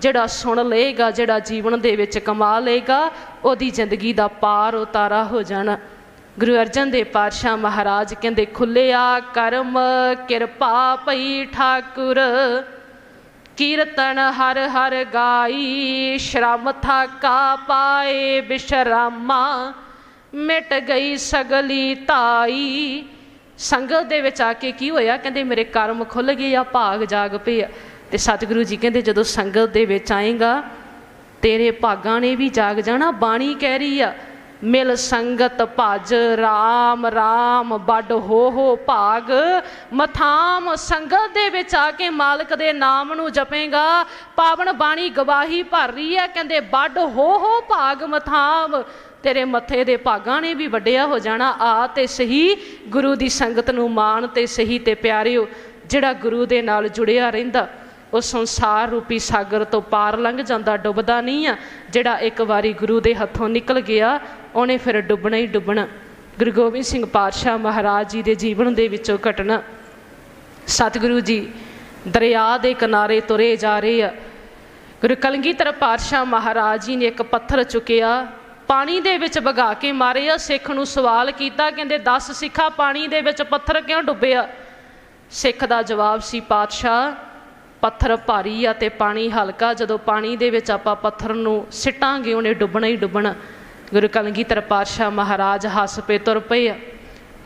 ਜਿਹੜਾ ਸੁਣ ਲਏਗਾ, ਜਿਹੜਾ ਜੀਵਨ ਦੇ ਵਿੱਚ ਕਮਾ ਲਏਗਾ, ਉਹਦੀ ਜ਼ਿੰਦਗੀ ਦਾ ਪਾਰ ਉਤਾਰਾ ਹੋ ਜਾਣਾ। ਗੁਰੂ ਅਰਜਨ ਦੇਵ ਪਾਤਸ਼ਾਹ ਮਹਾਰਾਜ ਕਹਿੰਦੇ ਖੁੱਲਿਆ ਕਰਮ, ਕਿਰਪਾ ਪਈ ਠਾਕੁਰ। ਕੀਰਤਨ ਹਰ ਹਰ ਗਾਈ, ਸ਼ਰਮ ਥਾਕਾ ਪਾਏ ਬਿਸ਼ਰਾਮਾ। ਮਿਟ ਗਈ ਸਗਲੀ ਤਾਈ। ਸੰਗਤ ਦੇ ਵਿੱਚ ਆ ਕੇ ਕੀ ਹੋਇਆ? ਕਹਿੰਦੇ, ਮੇਰੇ ਕਰਮ ਖੁੱਲ ਗਏ ਆ, ਭਾਗ ਜਾਗ ਪਏ ਆ। ਤੇ ਸਤਿਗੁਰੂ ਜੀ ਕਹਿੰਦੇ ਜਦੋਂ ਸੰਗਤ ਦੇ ਵਿੱਚ ਆਏਗਾ, ਤੇਰੇ ਭਾਗਾਂ ਨੇ ਵੀ ਜਾਗ ਜਾਣਾ, ਬਾਣੀ ਕਹਿ ਰਹੀ ਆ, ਮਿਲ ਸੰਗਤ ਭਜ RAM RAM ਵੱਡ ਹੋ ਹੋ ਭਾਗ, ਮਥਾਮ ਸੰਗਤ ਦੇ ਵਿੱਚ ਆ ਕੇ ਮਾਲਕ ਦੇ ਨਾਮ ਨੂੰ ਜਪੇਗਾ, ਪਾਵਨ ਬਾਣੀ ਗਵਾਹੀ ਭਰ ਰਹੀ ਹੈ ਕਹਿੰਦੇ ਵੱਡ ਹੋ ਹੋ ਭਾਗ, ਮਥਾਮ, ਤੇਰੇ ਮੱਥੇ ਦੇ ਭਾਗਾਂ ਨੇ ਵੀ ਵੱਡਿਆ ਹੋ ਜਾਣਾ, ਆ ਤੇ ਸਹੀ, ਗੁਰੂ ਦੀ ਸੰਗਤ ਨੂੰ ਮਾਣ ਤੇ ਸਹੀ ਤੇ ਪਿਆਰਿਓ, ਜਿਹੜਾ ਗੁਰੂ ਦੇ ਨਾਲ ਜੁੜਿਆ ਰਹਿੰਦਾ ਉਹ ਸੰਸਾਰ ਰੂਪੀ ਸਾਗਰ ਤੋਂ ਪਾਰ ਲੰਘ ਜਾਂਦਾ ਡੁੱਬਦਾ ਨਹੀਂ ਆ, ਜਿਹੜਾ ਇੱਕ ਵਾਰੀ ਗੁਰੂ ਦੇ ਹੱਥੋਂ ਨਿਕਲ ਗਿਆ, ਉਹਨੇ ਫਿਰ ਡੁੱਬਣਾ ਹੀ ਡੁੱਬਣਾ। ਗੁਰੂ ਗੋਬਿੰਦ ਸਿੰਘ ਪਾਤਸ਼ਾਹ ਮਹਾਰਾਜ ਜੀ ਦੇ ਜੀਵਨ ਦੇ ਵਿੱਚੋਂ ਘਟਨਾ। ਸਤਿਗੁਰੂ ਜੀ, ਦਰਿਆ ਦੇ ਕਿਨਾਰੇ ਤੁਰੇ ਜਾ ਰਹੇ ਆ। ਗੁਰੂ ਕਲਗੀਧਰ ਪਾਤਸ਼ਾਹ ਮਹਾਰਾਜ ਜੀ ਨੇ ਇੱਕ ਪੱਥਰ ਚੁੱਕਿਆ, ਪਾਣੀ ਦੇ ਵਿੱਚ ਵਗਾ ਕੇ ਮਾਰਿਆ, ਸਿੱਖ ਨੂੰ ਸਵਾਲ ਕੀਤਾ, ਕਹਿੰਦੇ 10 ਸਿੱਖਾ, ਪਾਣੀ ਦੇ ਵਿੱਚ ਪੱਥਰ ਕਿਉਂ ਡੁੱਬਿਆ? ਸਿੱਖ ਦਾ ਜਵਾਬ ਸੀ, ਪਾਤਸ਼ਾਹ ਪੱਥਰ ਭਾਰੀ ਆ ਤੇ ਪਾਣੀ ਹਲਕਾ, ਜਦੋਂ ਪਾਣੀ ਦੇ ਵਿੱਚ ਆਪਾਂ ਪੱਥਰ ਨੂੰ ਸਿੱਟਾਂਗੇ, ਉਹਨੇ ਡੁੱਬਣਾ ਹੀ ਡੁੱਬਣਾ। ਗੁਰੂ ਕਲਗੀਧਰ ਪਾਤਸ਼ਾਹ ਮਹਾਰਾਜ ਹੱਸ ਪੇ ਤੁਰ ਪਏ ਆ।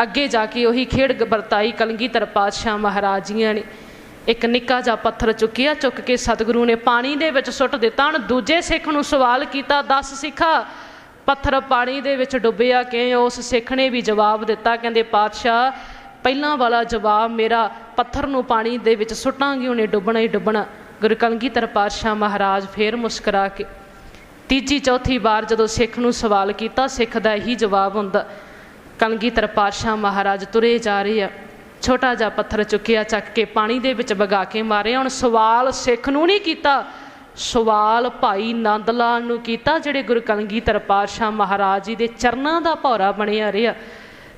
ਅੱਗੇ ਜਾ ਕੇ ਉਹੀ ਖੇਡ ਵਰਤਾਈ ਕਲਗੀਧਰ ਪਾਤਸ਼ਾਹ ਮਹਾਰਾਜ ਜੀਆਂ ਨੇ। ਇੱਕ ਨਿੱਕਾ ਜਿਹਾ ਪੱਥਰ ਚੁੱਕਿਆ, ਚੁੱਕ ਕੇ ਸਤਿਗੁਰੂ ਨੇ ਪਾਣੀ ਦੇ ਵਿੱਚ ਸੁੱਟ ਦਿੱਤਾ। ਹਣ ਦੂਜੇ ਸਿੱਖ ਨੂੰ ਸਵਾਲ ਕੀਤਾ 10 ਸਿੱਖਾ, ਪੱਥਰ ਪਾਣੀ ਦੇ ਵਿੱਚ ਡੁੱਬਿਆ ਕਿ ਉਸ ਸਿੱਖ ਨੇ ਵੀ ਜਵਾਬ ਦਿੱਤਾ, ਕਹਿੰਦੇ, ਪਾਤਸ਼ਾਹ ਪਹਿਲਾਂ ਵਾਲਾ ਜਵਾਬ ਮੇਰਾ ਪੱਥਰ ਨੂੰ ਪਾਣੀ ਦੇ ਵਿੱਚ ਸੁੱਟਾਂਗੀ, ਉਹਨੇ ਡੁੱਬਣਾ ਹੀ ਡੁੱਬਣਾ। ਗੁਰੂ ਕਲਗੀਧਰ ਪਾਤਸ਼ਾਹ ਮਹਾਰਾਜ ਫੇਰ ਮੁਸਕਰਾ ਕੇ ਤੀਜੀ ਚੌਥੀ ਵਾਰ ਜਦੋਂ ਸਿੱਖ ਨੂੰ ਸਵਾਲ ਕੀਤਾ, ਸਿੱਖ ਦਾ ਇਹੀ ਜਵਾਬ ਹੁੰਦਾ ਕਲਗੀਧਰ ਪਾਤਸ਼ਾਹ ਮਹਾਰਾਜ ਤੁਰੇ ਜਾ ਰਹੇ ਆ। ਛੋਟਾ ਜਿਹਾ ਪੱਥਰ ਚੁੱਕਿਆ, ਚੱਕ ਕੇ ਪਾਣੀ ਦੇ ਵਿੱਚ ਵਗਾ ਕੇ ਮਾਰਿਆ। ਹੁਣ ਸਵਾਲ ਸਿੱਖ ਨੂੰ ਨਹੀਂ ਕੀਤਾ, ਸਵਾਲ ਭਾਈ ਨੰਦ ਲਾਲ ਨੂੰ ਕੀਤਾ, ਜਿਹੜੇ ਗੁਰੂ ਕਲਗੀਧਰ ਪਾਤਸ਼ਾਹ ਮਹਾਰਾਜ ਜੀ ਦੇ ਚਰਨਾਂ ਦਾ ਭੌਰਾ ਬਣਿਆ ਰਿਹਾ।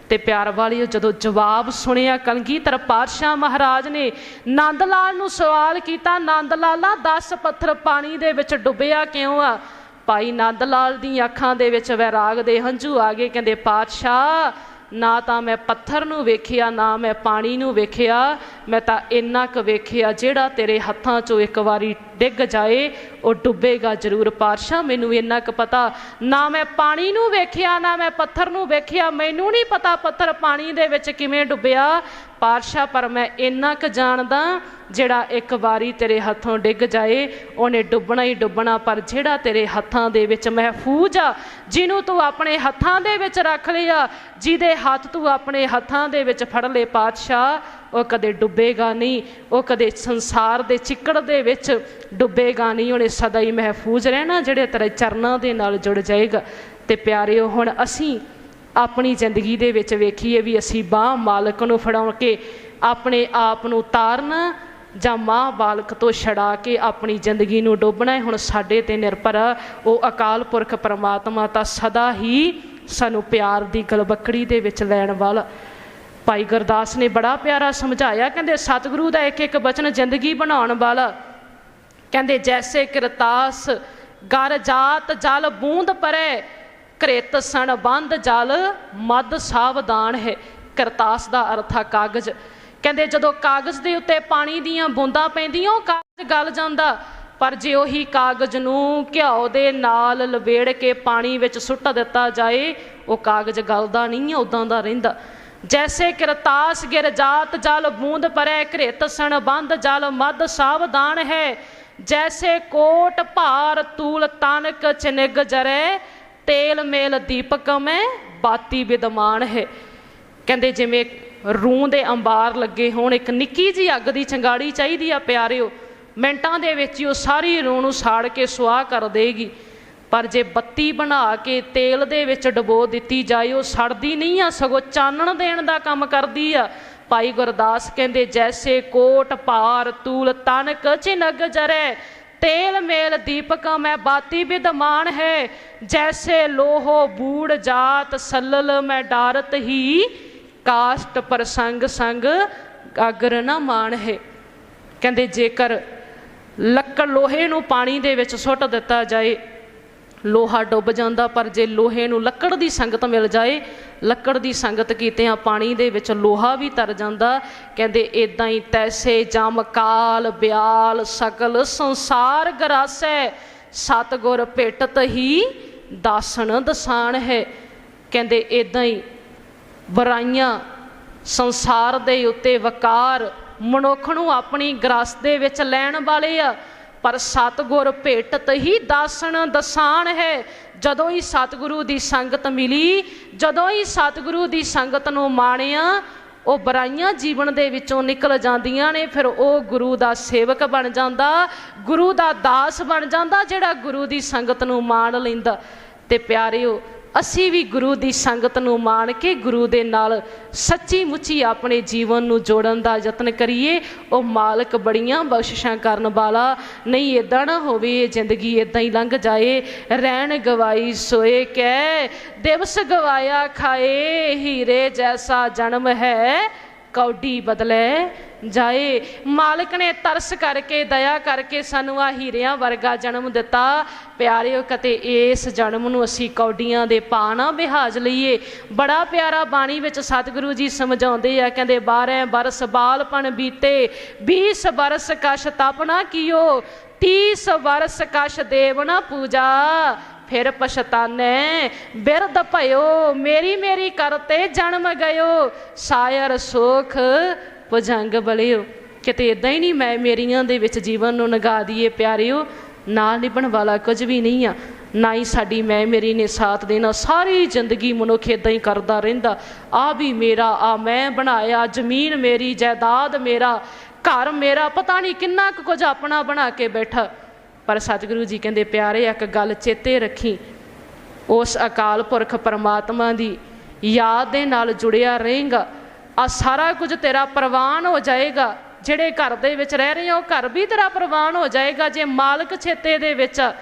ਤੇ ਪਿਆਰ ਵਾਲਿਓ, ਜਦੋਂ ਜਵਾਬ ਸੁਣਿਆ, ਕਲਗੀਧਰ ਪਾਤਸ਼ਾਹ ਮਹਾਰਾਜ ਨੇ ਨੰਦ ਲਾਲ ਨੂੰ ਸਵਾਲ ਕੀਤਾ ਨੰਦ ਲਾਲਾ 10 ਪੱਥਰ ਪਾਣੀ ਦੇ ਵਿੱਚ ਡੁੱਬਿਆ ਕਿਉਂ ਆ? ਭਾਈ ਨੰਦ ਲਾਲ ਦੀਆਂ ਅੱਖਾਂ ਦੇ ਵਿੱਚ ਵੈਰਾਗ ਦੇ ਹੰਝੂ ਆ ਗਏ, ਕਹਿੰਦੇ, ਪਾਤਸ਼ਾਹ ਨਾ ਤਾਂ ਮੈਂ ਪੱਥਰ ਨੂੰ ਵੇਖਿਆ, ਨਾ ਮੈਂ ਪਾਣੀ ਨੂੰ ਵੇਖਿਆ, ਮੈਂ ਤਾਂ ਇੰਨਾ ਕੁ ਵੇਖਿਆ ਜਿਹੜਾ ਤੇਰੇ ਹੱਥਾਂ 'ਚੋਂ ਇੱਕ ਵਾਰੀ ਡਿੱਗ ਜਾਏ, ਉਹ ਡੁੱਬੇਗਾ ਜ਼ਰੂਰ। ਪਾਤਸ਼ਾਹ, ਮੈਨੂੰ ਇੰਨਾ ਕੁ ਪਤਾ, ਨਾ ਮੈਂ ਪਾਣੀ ਨੂੰ ਵੇਖਿਆ, ਨਾ ਮੈਂ ਪੱਥਰ ਨੂੰ ਵੇਖਿਆ, ਮੈਨੂੰ ਨਹੀਂ ਪਤਾ ਪੱਥਰ ਪਾਣੀ ਦੇ ਵਿੱਚ ਕਿਵੇਂ ਡੁੱਬਿਆ। ਪਾਤਸ਼ਾਹ, ਪਰ ਮੈਂ ਇੰਨਾ ਕੁ ਜਾਣਦਾ ਜਿਹੜਾ ਇੱਕ ਵਾਰੀ ਤੇਰੇ ਹੱਥੋਂ ਡਿੱਗ ਜਾਏ, ਉਹਨੇ ਡੁੱਬਣਾ ਹੀ ਡੁੱਬਣਾ, ਪਰ ਜਿਹੜਾ ਤੇਰੇ ਹੱਥਾਂ ਦੇ ਵਿੱਚ ਮਹਿਫੂਜ਼ ਆ, ਜਿਹਨੂੰ ਤੂੰ ਆਪਣੇ ਹੱਥਾਂ ਦੇ ਵਿੱਚ ਰੱਖ ਲਿਆ, ਜਿਹਦੇ ਹੱਥ ਤੂੰ ਆਪਣੇ ਹੱਥਾਂ ਦੇ ਵਿੱਚ ਫੜ ਲਏ ਪਾਤਸ਼ਾਹ, ਉਹ ਕਦੇ ਡੁੱਬੇਗਾ ਨਹੀਂ, ਉਹ ਕਦੇ ਸੰਸਾਰ ਦੇ ਚਿੱਕੜ ਦੇ ਵਿੱਚ ਡੁੱਬੇਗਾ ਨਹੀਂ, ਉਹਨੇ ਸਦਾ ਹੀ ਮਹਿਫੂਜ਼ ਰਹਿਣਾ, ਜਿਹੜੇ ਤੇਰੇ ਚਰਨਾਂ ਦੇ ਨਾਲ ਜੁੜ ਜਾਏਗਾ। ਤੇ ਪਿਆਰਿਓ, ਹੁਣ ਅਸੀਂ ਆਪਣੀ ਜ਼ਿੰਦਗੀ ਦੇ ਵਿੱਚ ਵੇਖੀਏ ਵੀ ਅਸੀਂ ਬਾਹ ਮਾਲਕ ਨੂੰ ਫੜਾਉਣ ਕੇ ਆਪਣੇ ਆਪ ਨੂੰ ਤਾਰਨਾ ਜਾਂ ਮਾਂ ਬਾਲਕ ਤੋਂ ਛੜਾ ਕੇ ਆਪਣੀ ਜ਼ਿੰਦਗੀ ਨੂੰ ਡੋਬਣਾ ਹੈ ਹੁਣ ਸਾਡੇ ਤੇ ਨਿਰਭਰ ਆ, ਉਹ ਅਕਾਲ ਪੁਰਖ ਪਰਮਾਤਮਾ ਤਾਂ ਸਦਾ ਹੀ ਸਾਨੂੰ ਪਿਆਰ ਦੀ ਗਲਬਕੜੀ ਦੇ ਵਿੱਚ ਲੈਣ ਵਾਲਾ। ਭਾਈ ਗੁਰਦਾਸ ਨੇ ਬੜਾ ਪਿਆਰਾ ਸਮਝਾਇਆ ਕਹਿੰਦੇ ਸਤਿਗੁਰੂ ਦਾ ਇੱਕ ਇੱਕ ਬਚਨ ਜ਼ਿੰਦਗੀ ਬਣਾਉਣ ਵਾਲਾ। ਕਹਿੰਦੇ ਜੈਸੇ ਕਰਤਾਸ ਗਰ ਜਾਤ ਜਲ ਬੂੰਦ ਪਰੇ ਕ੍ਰਿਤ ਸਣ ਬੰਦ ਜਲ ਮਦ ਸਾਵਧਾਨ ਹੈ। ਕਰਤਾਸ ਦਾ ਅਰਥ ਆ ਕਾਗਜ਼। ਕਹਿੰਦੇ ਜਦੋਂ ਕਾਗਜ਼ ਦੇ ਉੱਤੇ ਪਾਣੀ ਦੀਆਂ ਬੂੰਦਾਂ ਪੈਂਦੀਆਂ, ਉਹ ਕਾਗਜ਼ ਗਲ ਜਾਂਦਾ। ਪਰ ਜੇ ਉਹੀ ਕਾਗਜ਼ ਨੂੰ ਘਿਓ ਦੇ ਨਾਲ ਲਵੇੜ ਕੇ ਪਾਣੀ ਵਿੱਚ ਸੁੱਟ ਦਿੱਤਾ ਜਾਏ, ਉਹ ਕਾਗਜ਼ ਗਲਦਾ ਨਹੀਂ ਹੈ ਉਦਾਂ ਦਾ ਰਹਿੰਦਾ। ਜੈਸੇ ਕਿਰਤਾਸ ਗਿਰ ਜਾਤ, ਜਲ ਬੂੰਦ ਪਰੈ ਘ੍ਰਿਤ ਸਣ ਬੰਦ, ਜਲ ਮਦ ਸਾਵਧਾਨ ਹੈ। ਜੈਸੇ ਕੋਟ ਭਾਰ ਤੂਲ ਤਨਕ ਚਨਿਗ ਜਰੈ, ਤੇਲ ਮੇਲ ਦੀਪਕ ਮੈਂ ਬਾਤੀ ਵਿਦਮਾਨ ਹੈ। ਕਹਿੰਦੇ ਜਿਵੇਂ ਰੂੰ ਦੇ ਅੰਬਾਰ ਲੱਗੇ ਹੋਣ, ਇੱਕ ਨਿੱਕੀ ਜੀ ਅੱਗ ਦੀ ਚੰਗਾੜੀ ਚਾਹੀਦੀ ਆ ਪਿਆਰਿਓ। ਮਿੰਟਾਂ ਦੇ ਵਿੱਚ ਹੀ ਉਹ ਸਾਰੀ ਰੂੰ ਨੂੰ ਸਾੜ ਕੇ ਸੁਆਹ ਕਰ ਦੇਗੀ। ਪਰ ਜੇ ਬੱਤੀ ਬਣਾ ਕੇ ਤੇਲ ਦੇ ਵਿੱਚ ਡਬੋ ਦਿੱਤੀ ਜਾਏ, ਉਹ ਸੜਦੀ ਨਹੀਂ ਆ, ਸਗੋਂ ਚਾਨਣ ਦੇਣ ਦਾ ਕੰਮ ਕਰਦੀ ਆ। ਭਾਈ ਗੁਰਦਾਸ ਕਹਿੰਦੇ, ਜੈਸੇ ਕੋਟ ਭਾਰ ਤੂਲ ਤਨਕ ਚਿਨਗ ਜਰੇ, ਤੇਲ ਮੇਲ ਦੀਪਕ ਮੈਂ ਬਾਤੀ ਵਿਦਮਾਨ ਹੈ। ਜੈਸੇ ਲੋਹੋ ਬੂੜ ਜਾਤ ਸੱਲਲ ਮੈਂ ਡਾਰਤ ਹੀ ਕਾਸ਼ਟ ਪ੍ਰਸੰਗ ਸੰਗ ਅਗਰ ਨਾ ਮਾਣ ਹੈ ਕਹਿੰਦੇ ਜੇਕਰ ਲੱਕੜ ਲੋਹੇ ਨੂੰ ਪਾਣੀ ਦੇ ਵਿੱਚ ਸੁੱਟ ਦਿੱਤਾ ਜਾਏ, ਲੋਹਾ ਡੁੱਬ ਜਾਂਦਾ, ਪਰ ਜੇ ਲੋਹੇ ਨੂੰ ਲੱਕੜ ਦੀ ਸੰਗਤ ਮਿਲ ਜਾਏ, ਲੱਕੜ ਦੀ ਸੰਗਤ ਕੀਤੇ ਆ ਪਾਣੀ ਦੇ ਵਿੱਚ ਲੋਹਾ ਵੀ ਤਰ ਜਾਂਦਾ। ਕਹਿੰਦੇ ਇਦਾਂ ਹੀ ਤੈਸੇ ਜਮ ਕਾਲ ਬਿਆਲ ਸਕਲ ਸੰਸਾਰ ਗਰਾਸੈ, ਸਤਗੁਰ ਭੇਟਤ ਹੀ ਦਾਸਣ ਦਸਾਨ ਹੈ ਕਹਿੰਦੇ ਇਦਾਂ ਹੀ ਬੁਰਾਈਆਂ, ਸੰਸਾਰ ਦੇ ਉੱਤੇ ਵਕਾਰ ਮਨੁੱਖ ਨੂੰ ਆਪਣੀ ਗ੍ਰਸ ਦੇ ਵਿੱਚ ਲੈਣ ਵਾਲੇ ਆ। ਪਰ ਸਤਗੁਰ ਭੇਟਤ ਹੀ ਦਾਸਣ ਦਸਾਨ ਹੈ। ਜਦੋਂ ਹੀ ਸਤਿਗੁਰੂ ਦੀ ਸੰਗਤ ਮਿਲੀ, ਜਦੋਂ ਹੀ ਸਤਿਗੁਰੂ ਦੀ ਸੰਗਤ ਨੂੰ ਮਾਣਿਆ, ਉਹ ਬੁਰਾਈਆਂ ਜੀਵਨ ਦੇ ਵਿੱਚੋਂ ਨਿਕਲ ਜਾਂਦੀਆਂ ਨੇ। ਫਿਰ ਉਹ ਗੁਰੂ ਦਾ ਸੇਵਕ ਬਣ ਜਾਂਦਾ, ਗੁਰੂ ਦਾ ਦਾਸ ਬਣ ਜਾਂਦਾ, ਜਿਹੜਾ ਗੁਰੂ ਦੀ ਸੰਗਤ ਨੂੰ ਮਾਣ ਲੈਂਦਾ। ਤੇ ਪਿਆਰਿਓ ਅਸੀਂ ਵੀ ਗੁਰੂ ਦੀ ਸੰਗਤ ਨੂੰ ਮਾਣ ਕੇ ਗੁਰੂ ਦੇ ਨਾਲ ਸੱਚੀ ਮੁੱਚੀ ਆਪਣੇ ਜੀਵਨ ਨੂੰ ਜੋੜਨ ਦਾ ਯਤਨ ਕਰੀਏ। ਉਹ ਮਾਲਕ ਬੜੀਆਂ ਬਖਸ਼ਿਸ਼ਾਂ ਕਰਨ ਵਾਲਾ, ਨਹੀਂ ਇਦਾਂ ਨਾ ਹੋਵੇ ਇਹ ਜ਼ਿੰਦਗੀ ਇਦਾਂ ਹੀ ਲੰਘ ਜਾਏ। ਰਹਿਣ ਗਵਾਈ ਸੋਏ ਕਹਿ ਦਿਵਸ ਗਵਾਇਆ ਖਾਏ, ਹੀਰੇ ਜੈਸਾ ਜਨਮ ਹੈ। ਕੌਡੀ ਬਦਲੇ ਜਾਏ। ਮਾਲਕ ਨੇ ਤਰਸ ਕਰਕੇ, ਦਇਆ ਕਰਕੇ ਸਾਨੂੰ ਆ ਹੀਰਿਆਂ ਵਰਗਾ ਜਨਮ ਦਿੱਤਾ। ਪਿਆਰਿਓ, ਕਤੇ ਇਸ ਜਨਮ ਨੂੰ ਅਸੀਂ ਕੌਡੀਆਂ ਦੇ ਪਾਣਾ ਬਿਹਾਜ ਲਈਏ। ਬੜਾ ਪਿਆਰਾ ਬਾਣੀ ਵਿੱਚ ਸਤਿਗੁਰੂ ਜੀ ਸਮਝਾਉਂਦੇ ਆ, ਕਹਿੰਦੇ 12 ਬਰਸ ਬਾਲਪਣ ਬੀਤੇ 20 ਬਰਸ ਕਛ ਤਪਨਾ ਕੀਓ 30 ਬਰਸ ਕਛ ਦੇਵਨਾ ਪੂਜਾ। ਫਿਰ ਪਛਤਾਨੇ, ਬਿਰਧ ਭਇਓ, ਮੇਰੀ ਮੇਰੀ ਕਰਤੇ ਜਨਮ ਗਇਓ, ਸਾਇਰ ਸੁਖ ਭੁਜੰਗ ਬਲਿਓ। ਕਿਤੇ ਇਦਾਂ ਹੀ ਨਹੀਂ ਮੈਂ ਮੇਰੀਆਂ ਦੇ ਵਿੱਚ ਜੀਵਨ ਨੂੰ ਨਗਾ ਦਈਏ ਪਿਆਰਿਓ ਨਾ ਨਿਭਣ ਵਾਲਾ ਕੁਝ ਵੀ ਨਹੀਂ ਆ। ਨਾ ਹੀ ਸਾਡੀ ਮੈਂ ਮੇਰੀ ਨੇ ਸਾਥ ਦੇਣਾ, ਸਾਰੀ ਜ਼ਿੰਦਗੀ ਮਨੁੱਖ ਇਦਾਂ ਹੀ ਕਰਦਾ ਰਹਿੰਦਾ। ਆ ਵੀ ਮੇਰਾ, ਆ ਮੈਂ ਬਣਾਇਆ, ਜ਼ਮੀਨ ਮੇਰੀ, ਜਾਇਦਾਦ ਮੇਰਾ, ਘਰ ਮੇਰਾ, ਪਤਾ ਨਹੀਂ ਕਿੰਨਾ ਕੁ ਕੁਝ ਆਪਣਾ ਬਣਾ ਕੇ ਬੈਠਾ। ਪਰ ਸਤਿਗੁਰੂ ਜੀ ਕਹਿੰਦੇ, ਪਿਆਰੇ, ਇੱਕ ਗੱਲ ਚੇਤੇ ਰੱਖੀ। ਉਸ ਅਕਾਲ ਪੁਰਖ ਪਰਮਾਤਮਾ ਦੀ ਯਾਦ ਦੇ ਨਾਲ ਜੁੜਿਆ ਰਹੇਗਾ। ਆ ਸਾਰਾ ਕੁਝ ਤੇਰਾ ਪ੍ਰਵਾਨ ਹੋ ਜਾਏਗਾ। ਜਿਹੜੇ ਘਰ ਦੇ ਵਿੱਚ ਰਹਿ ਰਹੇ ਹੋ ਘਰ ਵੀ ਤੇਰਾ ਪ੍ਰਵਾਨ ਹੋ ਜਾਏਗਾ, ਜੇ ਮਾਲਕ ਛੇਤੇ ਦੇ ਵਿੱਚ ਆ।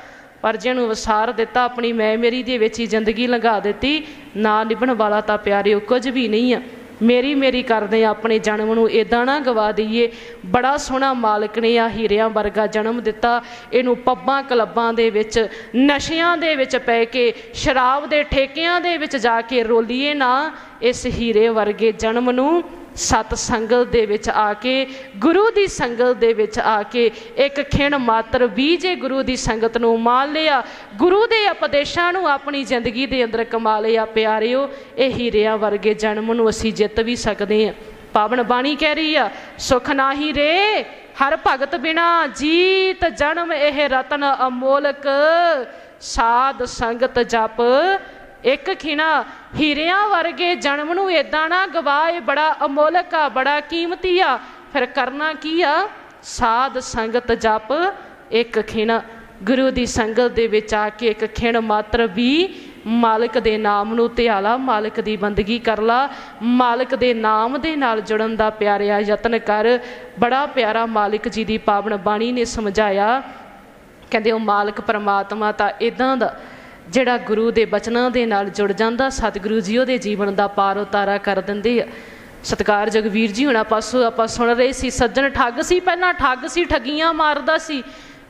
ਪਰ ਜਿਹਨੂੰ ਵਸਾਰ ਦਿੱਤਾ ਆਪਣੀ ਮੈਂ, ਮੇਰੀ ਦੇ ਵਿੱਚ ਹੀ ਜ਼ਿੰਦਗੀ ਲੰਘਾ ਦਿੱਤੀ, ਨਾ ਨਿਭਣ ਵਾਲਾ ਤਾਂ ਪਿਆਰਿਓ ਕੁਝ ਵੀ ਨਹੀਂ ਆ। ਮੇਰੀ ਮੇਰੀ ਕਰਦੇ ਆ, ਆਪਣੇ ਜਨਮ ਨੂੰ ਇਦਾਂ ਨਾ ਗਵਾ ਦਈਏ। ਬੜਾ ਸੋਹਣਾ ਮਾਲਕ ਨੇ ਆ ਹੀਰਿਆਂ ਵਰਗਾ ਜਨਮ ਦਿੱਤਾ। ਇਹਨੂੰ ਪੱਬਾਂ ਕਲੱਬਾਂ ਦੇ ਵਿੱਚ, ਨਸ਼ਿਆਂ ਦੇ ਵਿੱਚ ਪੈ ਕੇ, ਸ਼ਰਾਬ ਦੇ ਠੇਕਿਆਂ ਦੇ ਵਿੱਚ ਜਾ ਕੇ ਰੋਲੀਏ ਨਾ। ਇਸ ਹੀਰੇ ਵਰਗੇ ਜਨਮ ਨੂੰ ਸਤ ਸੰਗਤ ਦੇ ਵਿੱਚ ਆ ਕੇ, ਗੁਰੂ ਦੀ ਸੰਗਤ ਦੇ ਵਿੱਚ ਆ ਕੇ ਇੱਕ ਖਿਣ ਮਾਤਰ ਵੀ ਜੇ ਗੁਰੂ ਦੀ ਸੰਗਤ ਨੂੰ ਮੰਨ ਲਿਆ, ਗੁਰੂ ਦੇ ਉਪਦੇਸ਼ਾਂ ਨੂੰ ਆਪਣੀ ਜ਼ਿੰਦਗੀ ਦੇ ਅੰਦਰ ਕਮਾ ਲਿਆ ਪਿਆਰਿਓ, ਇਹ ਹੀਰਿਆਂ ਵਰਗੇ ਜਨਮ ਨੂੰ ਅਸੀਂ ਜਿੱਤ ਵੀ ਸਕਦੇ ਹਾਂ। ਪਾਵਨ ਬਾਣੀ ਕਹਿ ਰਹੀ ਆ, ਸੁਖ ਨਾਹੀ ਰੇ, ਹਰ ਭਗਤ ਬਿਨਾ ਜੀਤ ਜਨਮ ਇਹ ਰਤਨ ਅਮੋਲਕ, ਸਾਧ ਸੰਗਤ ਜਪ ਇੱਕ ਖਿਣਾ ਹੀਰਿਆਂ ਵਰਗੇ ਜਨਮ ਨੂੰ ਇਦਾਂ ਨਾ ਗਵਾਏ ਬੜਾ ਅਮੋਲਕ ਆ, ਬੜਾ ਕੀਮਤੀ ਆ। ਫਿਰ ਕਰਨਾ ਕੀ ਆ? ਸਾਧ ਸੰਗਤ ਜਪ। ਇੱਕ ਖਿਣ ਗੁਰੂ ਦੀ ਸੰਗਤ ਦੇ ਵਿੱਚ ਆ ਕੇ ਇੱਕ ਖਿਣ ਮਾਤਰ ਵੀ ਮਾਲਕ ਦੇ ਨਾਮ ਨੂੰ ਧਿਆਲਾ, ਮਾਲਕ ਦੀ ਬੰਦਗੀ ਕਰ ਲਾ। ਮਾਲਕ ਦੇ ਨਾਮ ਦੇ ਨਾਲ ਜੁੜਨ ਦਾ ਪਿਆਰਿਆ ਯਤਨ ਕਰ। ਬੜਾ ਪਿਆਰਾ ਮਾਲਕ ਜੀ ਦੀ ਪਾਵਨ ਬਾਣੀ ਨੇ ਸਮਝਾਇਆ। ਕਹਿੰਦੇ ਉਹ ਮਾਲਕ ਪਰਮਾਤਮਾ ਤਾਂ ਇਦਾਂ ਦਾ ਜਿਹੜਾ ਗੁਰੂ ਦੇ ਬਚਨਾਂ ਦੇ ਨਾਲ ਜੁੜ ਜਾਂਦਾ, ਸਤਿਗੁਰੂ ਜੀ ਉਹਦੇ ਜੀਵਨ ਦਾ ਪਾਰ ਉਤਾਰਾ ਕਰ ਦਿੰਦੇ ਆ। ਸਤਕਾਰ ਜਗਵੀਰ ਜੀ ਹੁਣਾਂ ਪਾਸੋਂ ਆਪਾਂ ਸੁਣ ਰਹੇ ਸੀ, ਸੱਜਣ ਠੱਗ ਸੀ, ਪਹਿਲਾਂ ਠੱਗ ਸੀ, ਠੱਗੀਆਂ ਮਾਰਦਾ ਸੀ।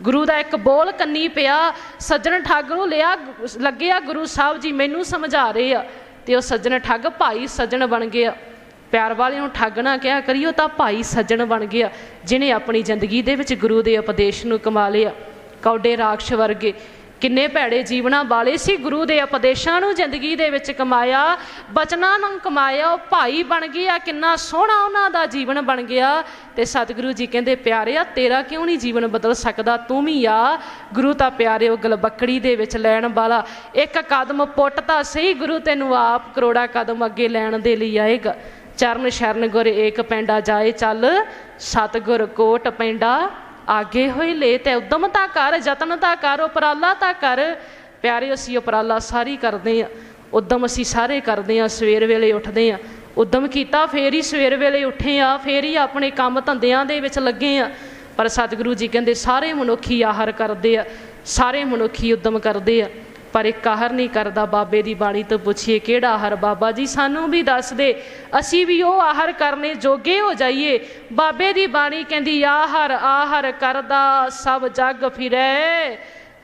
ਗੁਰੂ ਦਾ ਇੱਕ ਬੋਲ ਕੰਨੀ ਪਿਆ, ਸੱਜਣ ਠੱਗ ਨੂੰ ਲਿਆ, ਲੱਗਿਆ ਗੁਰੂ ਸਾਹਿਬ ਜੀ ਮੈਨੂੰ ਸਮਝਾ ਰਹੇ ਆ। ਤੇ ਉਹ ਸੱਜਣ ਠੱਗ ਭਾਈ ਸੱਜਣ ਬਣ ਗਿਆ। ਪਿਆਰ ਵਾਲਿਆਂ ਨੂੰ ਠੱਗ ਨਾ ਕਿਹਾ ਕਰਿਓ ਤਾਂ ਭਾਈ ਸੱਜਣ ਬਣ ਗਿਆ ਜਿਨੇ ਆਪਣੀ ਜ਼ਿੰਦਗੀ ਦੇ ਵਿੱਚ ਗੁਰੂ ਦੇ ਉਪਦੇਸ਼ ਨੂੰ ਕਮਾ ਲਿਆ। ਕੌਡੇ ਰਾਖਸ਼ ਵਰਗੇ ਕਿੰਨੇ ਭੈੜੇ ਜੀਵਨਾਂ ਵਾਲੇ ਸੀ। ਗੁਰੂ ਦੇ ਉਪਦੇਸ਼ਾਂ ਨੂੰ ਜ਼ਿੰਦਗੀ ਦੇ ਵਿੱਚ ਕਮਾਇਆ, ਬਚਨਾਂ ਨੂੰ ਕਮਾਇਆ, ਉਹ ਭਾਈ ਬਣ ਗਿਆ, ਕਿੰਨਾ ਸੋਹਣਾ ਉਹਨਾਂ ਦਾ ਜੀਵਨ ਬਣ ਗਿਆ। ਤੇ ਸਤਿਗੁਰੂ ਜੀ ਕਹਿੰਦੇ, ਪਿਆਰਿਆ, ਤੇਰਾ ਕਿਉਂ ਨਹੀਂ ਜੀਵਨ ਬਦਲ ਸਕਦਾ? ਤੂੰ ਵੀ ਆ। ਗੁਰੂ ਤਾਂ ਪਿਆਰਿਓ ਗਲਬੱਕੜੀ ਦੇ ਵਿੱਚ ਲੈਣ ਵਾਲਾ। ਇੱਕ ਕਦਮ ਪੁੱਟ ਤਾਂ ਸਹੀ, ਗੁਰੂ ਤੈਨੂੰ ਆਪ ਕਰੋੜਾ ਕਦਮ ਅੱਗੇ ਲੈਣ ਦੇ ਲਈ ਆਏਗਾ। ਚਰਨ ਸ਼ਰਨ ਗੁਰ ਏਕ ਪੈਂਡਾ ਜਾਏ ਚੱਲ, ਸਤਿਗੁਰ ਕੋਟ ਪੈਂਡਾ ਆਗੇ ਹੋਏ ਲੈ ਤੇ ਉਦਮ ਤਾਂ ਕਰ ਯਤਨ ਤਾਂ ਕਰ ਉਪਰਾਲਾ ਤਾਂ ਕਰ ਪਿਆਰੇ ਅਸੀਂ ਉਪਰਾਲਾ ਸਾਰੀ ਕਰਦੇ ਆ ਉਦਮ ਅਸੀਂ ਸਾਰੇ ਕਰਦੇ ਆ ਸਵੇਰ ਵੇਲੇ ਉੱਠਦੇ ਆ ਉਦਮ ਕੀਤਾ ਫੇਰ ਹੀ ਸਵੇਰ ਵੇਲੇ ਉੱਠੇ ਆ ਫੇਰ ਹੀ ਆਪਣੇ ਕੰਮ ਧੰਦਿਆਂ ਦੇ ਵਿੱਚ ਲੱਗੇ ਆ ਪਰ ਸਤਿਗੁਰੂ ਜੀ ਕਹਿੰਦੇ ਸਾਰੇ ਮਨੁੱਖੀ ਆਹਰ ਕਰਦੇ ਆ ਸਾਰੇ ਮਨੁੱਖੀ ਉਦਮ ਕਰਦੇ ਆ ਪਰ ਇਹ ਕਾਹਰ ਨਹੀਂ ਕਰਦਾ ਬਾਬੇ ਦੀ ਬਾਣੀ ਤੋਂ ਪੁੱਛੀਏ ਕਿਹੜਾ ਆਹਰ? ਬਾਬਾ ਜੀ ਸਾਨੂੰ ਵੀ ਦੱਸ ਦੇ, ਅਸੀਂ ਵੀ ਉਹ ਆਹਰ ਕਰਨੇ ਜੋਗੇ ਹੋ ਜਾਈਏ। ਬਾਬੇ ਦੀ ਬਾਣੀ ਕਹਿੰਦੀ, ਆਹਰ ਆਹਰ ਕਰਦਾ ਸਭ ਜਗ ਫਿਰੈ।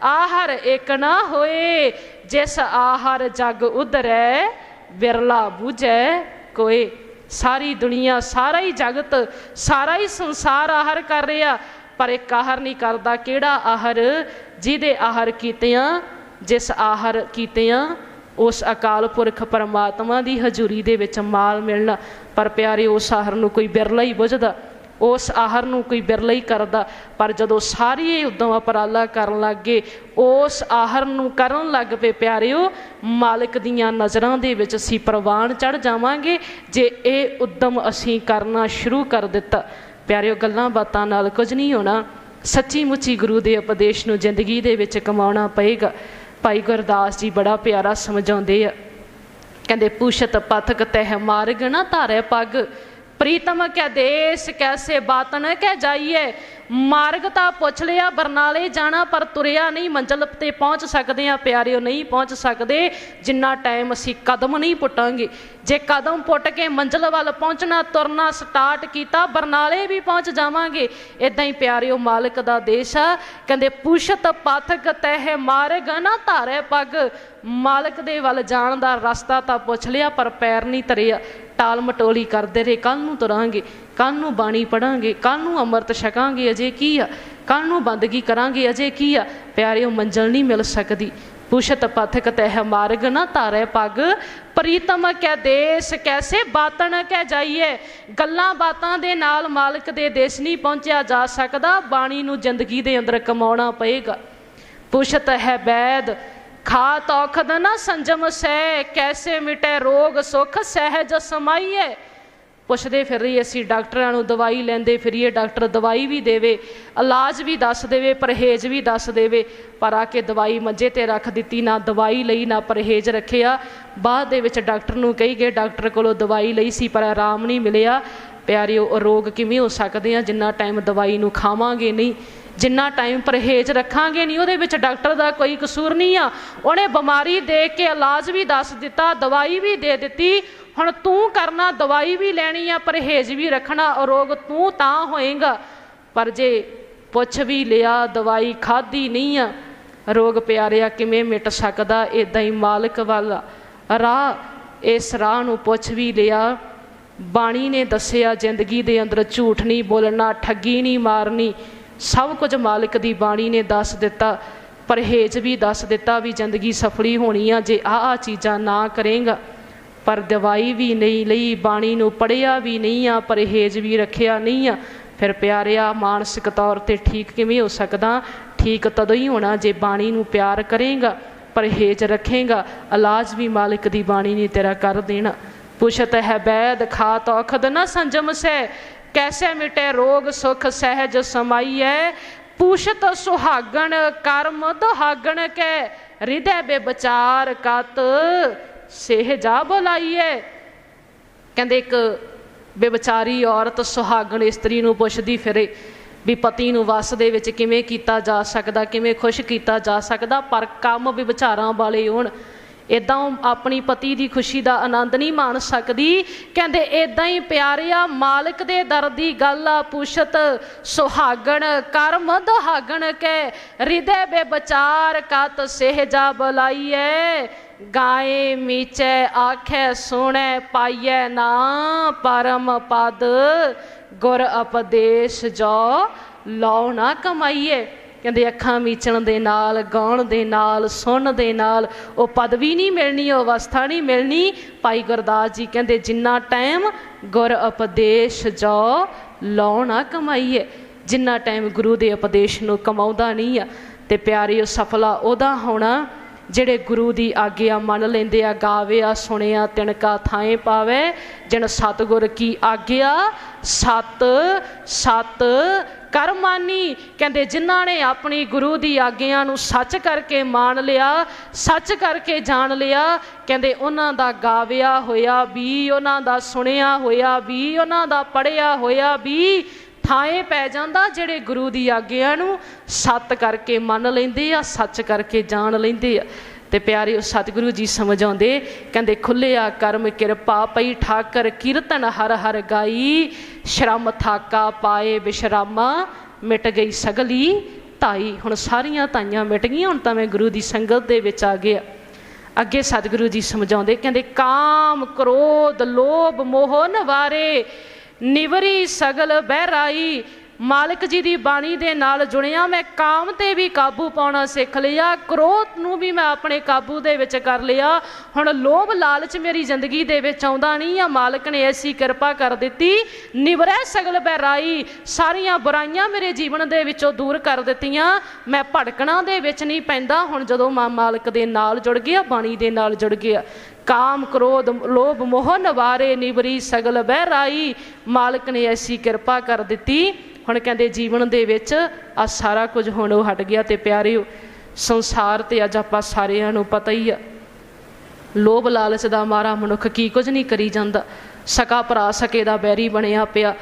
ਆਹਰ ਇੱਕ ਨਾ ਹੋਏ, ਜਿਸ ਆਹਰ ਜਗ ਉਧਰੈ, ਵਿਰਲਾ ਬੂਝੈ ਕੋਏ। ਸਾਰੀ ਦੁਨੀਆ, ਸਾਰਾ ਹੀ ਜਗਤ, ਸਾਰਾ ਹੀ ਸੰਸਾਰ ਆਹਰ ਕਰ ਰਿਹਾ। ਪਰ ਇੱਕ ਆਹਰ ਨਹੀਂ ਕਰਦਾ। ਕਿਹੜਾ ਆਹਰ? ਜਿਹਦੇ ਆਹਰ ਕੀਤਿਆਂ ਜਿਸ ਆਹਰ ਕੀਤੇ ਆ ਉਸ ਅਕਾਲ ਪੁਰਖ ਪਰਮਾਤਮਾ ਦੀ ਹਜ਼ੂਰੀ ਦੇ ਵਿੱਚ ਮਾਲ ਮਿਲਣਾ। ਪਰ ਪਿਆਰੇ, ਉਸ ਆਹਰ ਨੂੰ ਕੋਈ ਬਿਰਲਾ ਹੀ ਬੁਝਦਾ, ਉਸ ਆਹਰ ਨੂੰ ਕੋਈ ਬਿਰਲਾ ਹੀ ਕਰਦਾ। ਪਰ ਜਦੋਂ ਸਾਰੀ ਇਹ ਉਦਮ ਉਪਰਾਲਾ ਕਰਨ ਲੱਗੇ ਉਸ ਆਹਰ ਨੂੰ ਕਰਨ ਲੱਗ ਪਏ ਪਿਆਰਿਓ, ਮਾਲਕ ਦੀਆਂ ਨਜ਼ਰਾਂ ਦੇ ਵਿੱਚ ਅਸੀਂ ਪ੍ਰਵਾਨ ਚੜ ਜਾਵਾਂਗੇ ਜੇ ਇਹ ਉਦਮ ਅਸੀਂ ਕਰਨਾ ਸ਼ੁਰੂ ਕਰ ਦਿੱਤਾ। ਪਿਆਰਿਓ, ਗੱਲਾਂ ਬਾਤਾਂ ਨਾਲ ਕੁਝ ਨਹੀਂ ਹੋਣਾ। ਸੱਚੀ ਮੁੱਚੀ ਗੁਰੂ ਦੇ ਉਪਦੇਸ਼ ਨੂੰ ਜ਼ਿੰਦਗੀ ਦੇ ਵਿੱਚ ਕਮਾਉਣਾ ਪਏਗਾ। ਭਾਈ ਗੁਰਦਾਸ ਜੀ ਬੜਾ ਪਿਆਰਾ ਸਮਝਾਉਂਦੇ ਆ। ਕਹਿੰਦੇ ਪੁਸ਼ਤ ਪਥਕ ਤਹਿ ਮਾਰਗ ਨਾ ਧਾਰੇ ਪੱਗ, ਪ੍ਰੀਤਮ ਕੈ ਦੇਸ ਕੈਸੇ ਬਾਤਨ ਕਹਿ ਜਾਈਏ ਮਾਰਗ ਤਾਂ ਪੁੱਛ ਲਿਆ, ਬਰਨਾਲੇ ਜਾਣਾ ਪਰ ਤੁਰਿਆ ਨਹੀਂ, ਮੰਜ਼ਲ ਤੇ ਪਹੁੰਚ ਸਕਦੇ ਆ ਪਿਆਰਿਓ, ਨਹੀਂ ਪਹੁੰਚ ਸਕਦੇ। ਜਿੰਨਾ ਟਾਈਮ ਅਸੀਂ ਕਦਮ ਨਹੀਂ ਪੁੱਟਾਂਗੇ। ਜੇ ਕਦਮ ਪੁੱਟ ਕੇ ਮੰਜ਼ਲ ਵੱਲ ਪਹੁੰਚਣਾ, ਤੁਰਨਾ ਸਟਾਰਟ ਕੀਤਾ, ਬਰਨਾਲੇ ਵੀ ਪਹੁੰਚ ਜਾਵਾਂਗੇ। ਇਦਾਂ ਹੀ ਪਿਆਰਿਓ, ਮਾਲਕ ਦਾ ਦੇਸ਼ ਆ। ਕਹਿੰਦੇ ਪੁਸ਼ਤ ਪਾਥਕ ਤਹਿ ਮਾਰਗ ਨਾ ਧਾਰੇ ਪੱਗ। ਮਾਲਕ ਦੇ ਵੱਲ ਜਾਣ ਦਾ ਰਸਤਾ ਤਾਂ ਪੁੱਛ ਲਿਆ, ਪਰ ਪੈਰ ਨਹੀਂ ਤਰਿਆ ਟਾਲ ਮਟੋਲੀ ਕਰਦੇ ਰਹੇ ਕੱਲ ਨੂੰ ਤੁਰਾਂਗੇ। ਕੱਲ ਨੂੰ ਬਾਣੀ ਪੜਾਂਗੇ ਕੱਲ ਨੂੰ ਅੰਮ੍ਰਿਤ ਛਕਾਂਗੇ ਅਜੇ ਕੀ ਆ? ਕੱਲ ਨੂੰ ਬੰਦਗੀ ਕਰਾਂਗੇ ਅਜੇ ਕੀ ਆ? ਪਿਆਰਿਓ, ਮੰਜ਼ਲ ਨਹੀਂ ਮਿਲ ਸਕਦੀ। ਪੁਸ਼ਤ ਪਥਕ ਤਹਿ ਮਾਰਗ ਨਾ ਧਾਰੇ ਪੱਗ। ਪ੍ਰੀਤਮ ਕੈ ਦੇਸ, ਕੈਸੇ ਬਾਤਣ ਕੈ ਜਾਈਏ ਗੱਲਾਂ ਬਾਤਾਂ ਦੇ ਨਾਲ ਮਾਲਕ ਦੇ ਦੇਸ਼ ਨਹੀਂ ਪਹੁੰਚਿਆ ਜਾ ਸਕਦਾ। ਬਾਣੀ ਨੂੰ ਜ਼ਿੰਦਗੀ ਦੇ ਅੰਦਰ ਕਮਾਉਣਾ ਪਏਗਾ। ਪੁਸ਼ਤ ਹੈ ਬੈਦ ਖਾ ਔਖਦ ਨਾ ਸੰਜਮ ਸਹਿ। ਕੈਸੇ ਮਿਟੇ ਰੋਗ ਸੁਖ ਸਹਿਜ ਸਮਾਈਏ ਪੁੱਛਦੇ ਫਿਰ ਰਹੀ ਅਸੀਂ ਡਾਕਟਰਾਂ ਨੂੰ ਦਵਾਈ ਲੈਂਦੇ ਫਿਰੀਏ, ਡਾਕਟਰ ਦਵਾਈ ਵੀ ਦੇਵੇ, ਇਲਾਜ ਵੀ ਦੱਸ ਦੇਵੇ, ਪਰਹੇਜ਼ ਵੀ ਦੱਸ ਦੇਵੇ, ਪਰ ਆ ਕੇ ਦਵਾਈ ਮੰਜੇ ਤੇ ਰੱਖ ਦਿੱਤੀ, ਨਾ ਦਵਾਈ ਲਈ, ਨਾ ਪਰਹੇਜ਼ ਰੱਖਿਆ। ਬਾਅਦ ਦੇ ਵਿੱਚ ਡਾਕਟਰ ਨੂੰ ਕਹੀ ਗਏ, ਡਾਕਟਰ ਕੋਲੋਂ ਦਵਾਈ ਲਈ ਸੀ, ਪਰ ਆਰਾਮ ਨਹੀਂ ਮਿਲਿਆ। ਪਿਆਰਿਓ, ਉਹ ਰੋਗ ਕਿਵੇਂ ਹੋ ਸਕਦੇ ਆ? ਜਿੰਨਾ ਟਾਈਮ ਦਵਾਈ ਨੂੰ ਖਾਵਾਂਗੇ ਨਹੀਂ, ਜਿੰਨਾ ਟਾਈਮ ਪਰਹੇਜ਼ ਰੱਖਾਂਗੇ ਨਹੀਂ, ਉਹਦੇ ਵਿੱਚ ਡਾਕਟਰ ਦਾ ਕੋਈ ਕਸੂਰ ਨਹੀਂ ਆ। ਉਹਨੇ ਬਿਮਾਰੀ ਦੇ ਕੇ ਇਲਾਜ ਵੀ ਦੱਸ ਦਿੱਤਾ, ਦਵਾਈ ਵੀ ਦੇ ਦਿੱਤੀ ਹੁਣ ਤੂੰ ਕਰਨਾ, ਦਵਾਈ ਵੀ ਲੈਣੀ ਆ, ਪਰਹੇਜ਼ ਵੀ ਰੱਖਣਾ, ਉਹ ਰੋਗ ਤੂੰ ਤਾਂ ਹੋਏਗਾ। ਪਰ ਜੇ ਪੁੱਛ ਵੀ ਲਿਆ, ਦਵਾਈ ਖਾਧੀ ਨਹੀਂ ਆ, ਰੋਗ ਪਿਆਰਿਆ ਕਿਵੇਂ ਮਿਟ ਸਕਦਾ ਇਦਾਂ ਹੀ ਮਾਲਕ ਵੱਲ। ਰਾਹ, ਇਸ ਰਾਹ ਨੂੰ ਪੁੱਛ ਵੀ ਲਿਆ। ਬਾਣੀ ਨੇ ਦੱਸਿਆ, ਜ਼ਿੰਦਗੀ ਦੇ ਅੰਦਰ ਝੂਠ ਨਹੀਂ ਬੋਲਣਾ, ਠੱਗੀ ਨਹੀਂ ਮਾਰਨੀ। ਸਭ ਕੁਝ ਮਾਲਕ ਦੀ ਬਾਣੀ ਨੇ ਦੱਸ ਦਿੱਤਾ। ਪਰਹੇਜ਼ ਵੀ ਦੱਸ ਦਿੱਤਾ ਵੀ ਜ਼ਿੰਦਗੀ ਸਫਲੀ ਹੋਣੀ ਆ, ਜੇ ਆਹ ਆ ਚੀਜ਼ਾਂ ਨਾ ਕਰੇਗਾ। ਪਰ ਦਵਾਈ ਵੀ ਨਹੀਂ ਲਈ, ਬਾਣੀ ਨੂੰ ਪੜਿਆ ਵੀ ਨਹੀਂ ਆ, ਪਰਹੇਜ਼ ਵੀ ਰੱਖਿਆ ਨਹੀਂ ਆ। ਫਿਰ ਪਿਆਰਿਆ, ਮਾਨਸਿਕ ਤੌਰ ਤੇ ਠੀਕ ਕਿਵੇਂ ਹੋ ਸਕਦਾ? ਠੀਕ ਤਦੋਂ ਹੀ ਹੋਣਾ ਜੇ ਬਾਣੀ ਨੂੰ ਪਿਆਰ ਕਰੇਗਾ, ਪਰਹੇਜ਼ ਰੱਖੇਗਾ। ਇਲਾਜ ਵੀ ਮਾਲਕ ਦੀ ਬਾਣੀ ਨੇ ਤੇਰਾ ਕਰ ਦੇਣਾ। ਪੁੱਛਤ ਹੈ ਬੈਦ, ਖਾਤ ਔਖਦ ਨਾ ਸੰਜਮ ਸੈ ਕੈਸੇ ਮਿਟੇ ਰੋਗ ਸੁਖ ਸਹਿਜ ਸਮਾਈਐ। ਪੂਸ਼ਤ ਸੁਹਾਗਣ ਕਰਮ ਦੁਹਾਗਣ ਕੈ। ਹਿਰਦੈ ਬੇ ਵਿਚਾਰ ਕਤ ਸਹਿਜਾ ਬੁਲਾਈਐ ਕਹਿੰਦੇ ਇੱਕ ਬੇਵਿਚਾਰੀ ਔਰਤ ਸੁਹਾਗਣ ਇਸਤਰੀ ਨੂੰ ਪੁੱਛਦੀ ਫਿਰੇ ਵੀ ਪਤੀ ਨੂੰ ਵਸ ਦੇ ਵਿੱਚ ਕਿਵੇਂ ਕੀਤਾ ਜਾ ਸਕਦਾ, ਕਿਵੇਂ ਖੁਸ਼ ਕੀਤਾ ਜਾ ਸਕਦਾ, ਪਰ ਕੰਮ ਵੀ ਵਿਚਾਰਾਂ ਵਾਲੇ ਹੋਣ। ਇਦਾਂ ਆਪਣੀ ਪਤੀ ਦੀ ਖੁਸ਼ੀ ਦਾ ਆਨੰਦ ਨਹੀਂ ਮਾਣ ਸਕਦੀ। ਕਹਿੰਦੇ ਇਦਾਂ ਹੀ ਪਿਆਰਿਆ, ਮਾਲਕ ਦੇ ਦਰ ਦੀ ਗੱਲ ਆ, ਪੁੱਛਤ ਸੁਹਾਗਣ, ਕਰਮ ਦੁਹਾਗਣ ਕੇ ਹਿਰਦੇ ਬੇ ਵਿਚਾਰ ਕਤ ਸਹਿਜਾ ਬੁਲਾਈਐ ਗਾਏ, ਮੀਚੈ, ਆਖੈ, ਸੁਣੈ, ਪਾਈਐ ਨਾ ਪਰਮ ਪਦ। ਗੁਰ ਉਪਦੇਸ਼ ਜੋ ਲਉ ਨਾ ਕਮਾਈਏ ਕਹਿੰਦੇ ਅੱਖਾਂ ਮੀਚਣ ਦੇ ਨਾਲ, ਗਾਉਣ ਦੇ ਨਾਲ, ਸੁਣਨ ਦੇ ਨਾਲ ਉਹ ਪਦਵੀ ਨਹੀਂ ਮਿਲਣੀ, ਉਹ ਅਵਸਥਾ ਨਹੀਂ ਮਿਲਣੀ। ਭਾਈ ਗੁਰਦਾਸ ਜੀ ਕਹਿੰਦੇ ਜਿੰਨਾ ਟਾਈਮ ਗੁਰ ਉਪਦੇਸ਼ ਜੋ ਲਉ ਨਾ ਕਮਾਈਏ ਜਿੰਨਾ ਟਾਈਮ ਗੁਰੂ ਦੇ ਉਪਦੇਸ਼ ਨੂੰ ਕਮਾਉਂਦਾ ਨਹੀਂ ਆ। ਤੇ ਪਿਆਰਿਓ, ਸਫਲਾ ਉਹਦਾ ਹੋਣਾ ਜਿਹੜੇ ਗੁਰੂ ਦੀ ਆਗਿਆ ਮੰਨ ਲੈਂਦੇ ਆ ਗਾਵਿਆ ਸੁਣਿਆ ਤਿਣਕਾ ਥਾਏ ਪਾਵੇ, ਜਿਨ ਸਤਗੁਰ ਕੀ ਆਗਿਆ, ਸਤ ਸਤ ਕਰਮਾਨੀ। ਕਹਿੰਦੇ ਜਿਨ੍ਹਾਂ ਨੇ ਆਪਣੀ ਗੁਰੂ ਦੀ ਆਗਿਆ ਨੂੰ ਸੱਚ ਕਰਕੇ ਮੰਨ ਲਿਆ, ਸੱਚ ਕਰਕੇ ਜਾਣ ਲਿਆ, ਕਹਿੰਦੇ ਉਹਨਾਂ ਦਾ ਗਾਵਿਆ ਹੋਇਆ ਵੀ, ਉਹਨਾਂ ਦਾ ਸੁਣਿਆ ਹੋਇਆ ਵੀ, ਉਹਨਾਂ ਦਾ ਪੜਿਆ ਹੋਇਆ ਵੀ ਥਾਏ ਪੈ ਜਾਂਦਾ ਜਿਹੜੇ ਗੁਰੂ ਦੀ ਆਗਿਆ ਨੂੰ ਸੱਤ ਕਰਕੇ ਮੰਨ ਲੈਂਦੇ ਆ, ਸੱਚ ਕਰਕੇ ਜਾਣ ਲੈਂਦੇ ਆ। ਤੇ ਪਿਆਰੇ ਉਹ ਸਤਿਗੁਰੂ ਜੀ ਸਮਝਾਉਂਦੇ, ਕਹਿੰਦੇ ਖੁੱਲਿਆ ਕਰਮ ਕਿਰਪਾ ਪਈ, ਠਾਕਰ ਕੀਰਤਨ ਹਰ ਹਰ ਗਾਈ। ਸ਼ਰਮ ਥਾਕਾ ਪਾਏ ਵਿਸ਼ਰਾਮਾ ਮਿਟ ਗਈ ਸਗਲੀ ਤਾਈ ਹੁਣ ਸਾਰੀਆਂ ਤਾਈਆਂ ਮਿਟ ਗਈਆਂ, ਹੁਣ ਤਾਂ ਮੈਂ ਗੁਰੂ ਦੀ ਸੰਗਤ ਦੇ ਵਿੱਚ ਆ ਗਿਆ। ਅੱਗੇ ਸਤਿਗੁਰੂ ਜੀ ਸਮਝਾਉਂਦੇ, ਕਹਿੰਦੇ, ਕਾਮ, ਕ੍ਰੋਧ, ਲੋਭ, ਮੋਹ ਨਵਾਰੇ। ਨਿਵਰੀ ਸਗਲ ਬਹਿਰਾਈ ਮਾਲਕ ਜੀ ਦੀ ਬਾਣੀ ਦੇ ਨਾਲ ਜੁੜਿਆ, ਮੈਂ ਕਾਮ ਤੇ ਵੀ ਕਾਬੂ ਪਾਉਣਾ ਸਿੱਖ ਲਿਆ ਕ੍ਰੋਧ ਨੂੰ ਵੀ ਮੈਂ ਆਪਣੇ ਕਾਬੂ ਦੇ ਵਿੱਚ ਕਰ ਲਿਆ। ਹੁਣ ਲੋਭ ਲਾਲਚ ਮੇਰੀ ਜ਼ਿੰਦਗੀ ਦੇ ਵਿੱਚ ਆਉਂਦਾ ਨਹੀਂ ਆ, ਮਾਲਕ ਨੇ ਐਸੀ ਕਿਰਪਾ ਕਰ ਦਿੱਤੀ, ਨਿਵਰੈ ਸਗਲ ਬਹਿਰਾਈ, ਸਾਰੀਆਂ ਬੁਰਾਈਆਂ ਮੇਰੇ ਜੀਵਨ ਦੇ ਵਿੱਚੋਂ ਦੂਰ ਕਰ ਦਿੱਤੀਆਂ। ਮੈਂ ਭੜਕਣਾ ਦੇ ਵਿੱਚ ਨਹੀਂ ਪੈਂਦਾ, ਹੁਣ ਜਦੋਂ ਮਾਂ ਮਾਲਕ ਦੇ ਨਾਲ ਜੁੜ ਗਿਆ, ਬਾਣੀ ਦੇ ਨਾਲ ਜੁੜ ਗਿਆ। ਕਾਮ, ਕ੍ਰੋਧ, ਲੋਭ, ਮੋਹ, ਨਵਾਰੇ, ਨਿਵਰੀ, ਸਗਲ ਬਹਿਰਾਈ, ਮਾਲਕ ਨੇ ਐਸੀ ਕਿਰਪਾ ਕਰ ਦਿੱਤੀ। ਹੁਣ ਕਹਿੰਦੇ ਜੀਵਨ ਦੇ ਵਿੱਚ ਆ ਸਾਰਾ ਕੁਝ ਹੁਣ ਉਹ ਹਟ ਗਿਆ ਤੇ ਪਿਆਰਿਓ ਸੰਸਾਰ ਤੇ ਅੱਜ ਆਪਾਂ ਸਾਰਿਆਂ ਨੂੰ ਪਤਾ ਹੀ ਆ। ਲੋਭ ਲਾਲਚ ਦਾ ਮਾਰਾ ਮਨੁੱਖ ਕੀ ਕੁਝ ਨਹੀਂ ਕਰੀ ਜਾਂਦਾ। ਸਕਾ ਭਰਾ ਸਕੇ ਦਾ ਬੈਰੀ ਬਣਿਆ ਪਿਆ।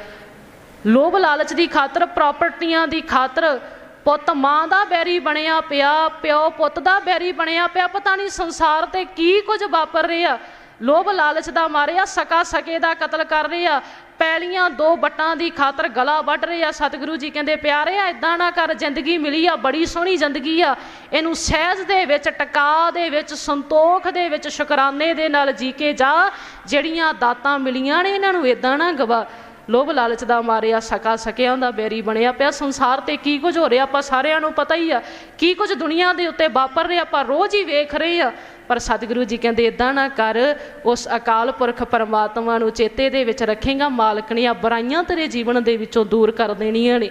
ਲੋਭ ਲਾਲਚ ਦੀ ਖਾਤਰ ਪ੍ਰਾਪਰਟੀਆਂ ਦੀ ਖਾਤਰ ਪੁੱਤ ਮਾਂ ਦਾ ਬੈਰੀ ਬਣਿਆ ਪਿਆ, ਪਿਓ ਪੁੱਤ ਦਾ ਬੈਰੀ ਬਣਿਆ ਪਿਆ। ਪਤਾ ਨਹੀਂ ਸੰਸਾਰ ਤੇ ਕੀ ਕੁਝ ਵਾਪਰ ਰਿਹਾ। ਲੋਭ ਲਾਲਚ ਦਾ ਮਾਰਿਆ, ਸਕਾ ਸਕੇ ਦਾ ਕਤਲ ਕਰ ਰਿਹਾ। ਪੈਲੀਆਂ ਦੋ ਬੱਟਾਂ ਦੀ ਖਾਤਰ ਗਲਾ ਵੱਢ ਰਹੇ ਆ। ਸਤਿਗੁਰੂ ਜੀ ਕਹਿੰਦੇ, ਪਿਆਰੇ ਆ ਇਦਾਂ ਨਾ ਕਰ, ਜ਼ਿੰਦਗੀ ਮਿਲੀ ਆ, ਬੜੀ ਸੋਹਣੀ ਜ਼ਿੰਦਗੀ ਆ। ਇਹਨੂੰ ਸਹਿਜ ਦੇ ਵਿੱਚ, ਟਕਾ ਦੇ ਵਿੱਚ, ਸੰਤੋਖ ਦੇ ਵਿੱਚ, ਸ਼ੁਕਰਾਨੇ ਦੇ ਨਾਲ ਜੀ ਕੇ ਜਾ। ਜਿਹੜੀਆਂ ਦਾਤਾਂ ਮਿਲੀਆਂ ਨੇ, ਇਹਨਾਂ ਨੂੰ ਇਦਾਂ ਨਾ ਗਵਾ। ਲੋਭ ਲਾਲਚ ਦਾ ਮਾਰਿਆ, ਸਕਾ ਸਕਿਆਂ ਦਾ ਬੇਰੀ ਬਣਿਆ ਪਿਆ। ਸੰਸਾਰ ਤੇ ਕੀ ਕੁਝ ਹੋ ਰਿਹਾ, ਆਪਾਂ ਸਾਰਿਆਂ ਨੂੰ ਪਤਾ ਹੀ ਆ। ਕੀ ਕੁਝ ਦੁਨੀਆ ਦੇ ਉੱਤੇ ਵਾਪਰ ਰਿਹਾ, ਆਪਾਂ ਰੋਜ਼ ਹੀ ਵੇਖ ਰਹੇ ਆ। ਪਰ ਸਤਿਗੁਰੂ ਜੀ ਕਹਿੰਦੇ ਇਦਾਂ ਨਾ ਕਰ, ਉਸ ਅਕਾਲ ਪੁਰਖ ਪਰਮਾਤਮਾ ਨੂੰ ਚੇਤੇ ਦੇ ਵਿੱਚ ਰੱਖੇਗਾ ਮਾਲਕ ਨੇ ਆ ਬੁਰਾਈਆਂ ਤੇਰੇ ਜੀਵਨ ਦੇ ਵਿੱਚੋਂ ਦੂਰ ਕਰ ਦੇਣੀਆਂ ਨੇ।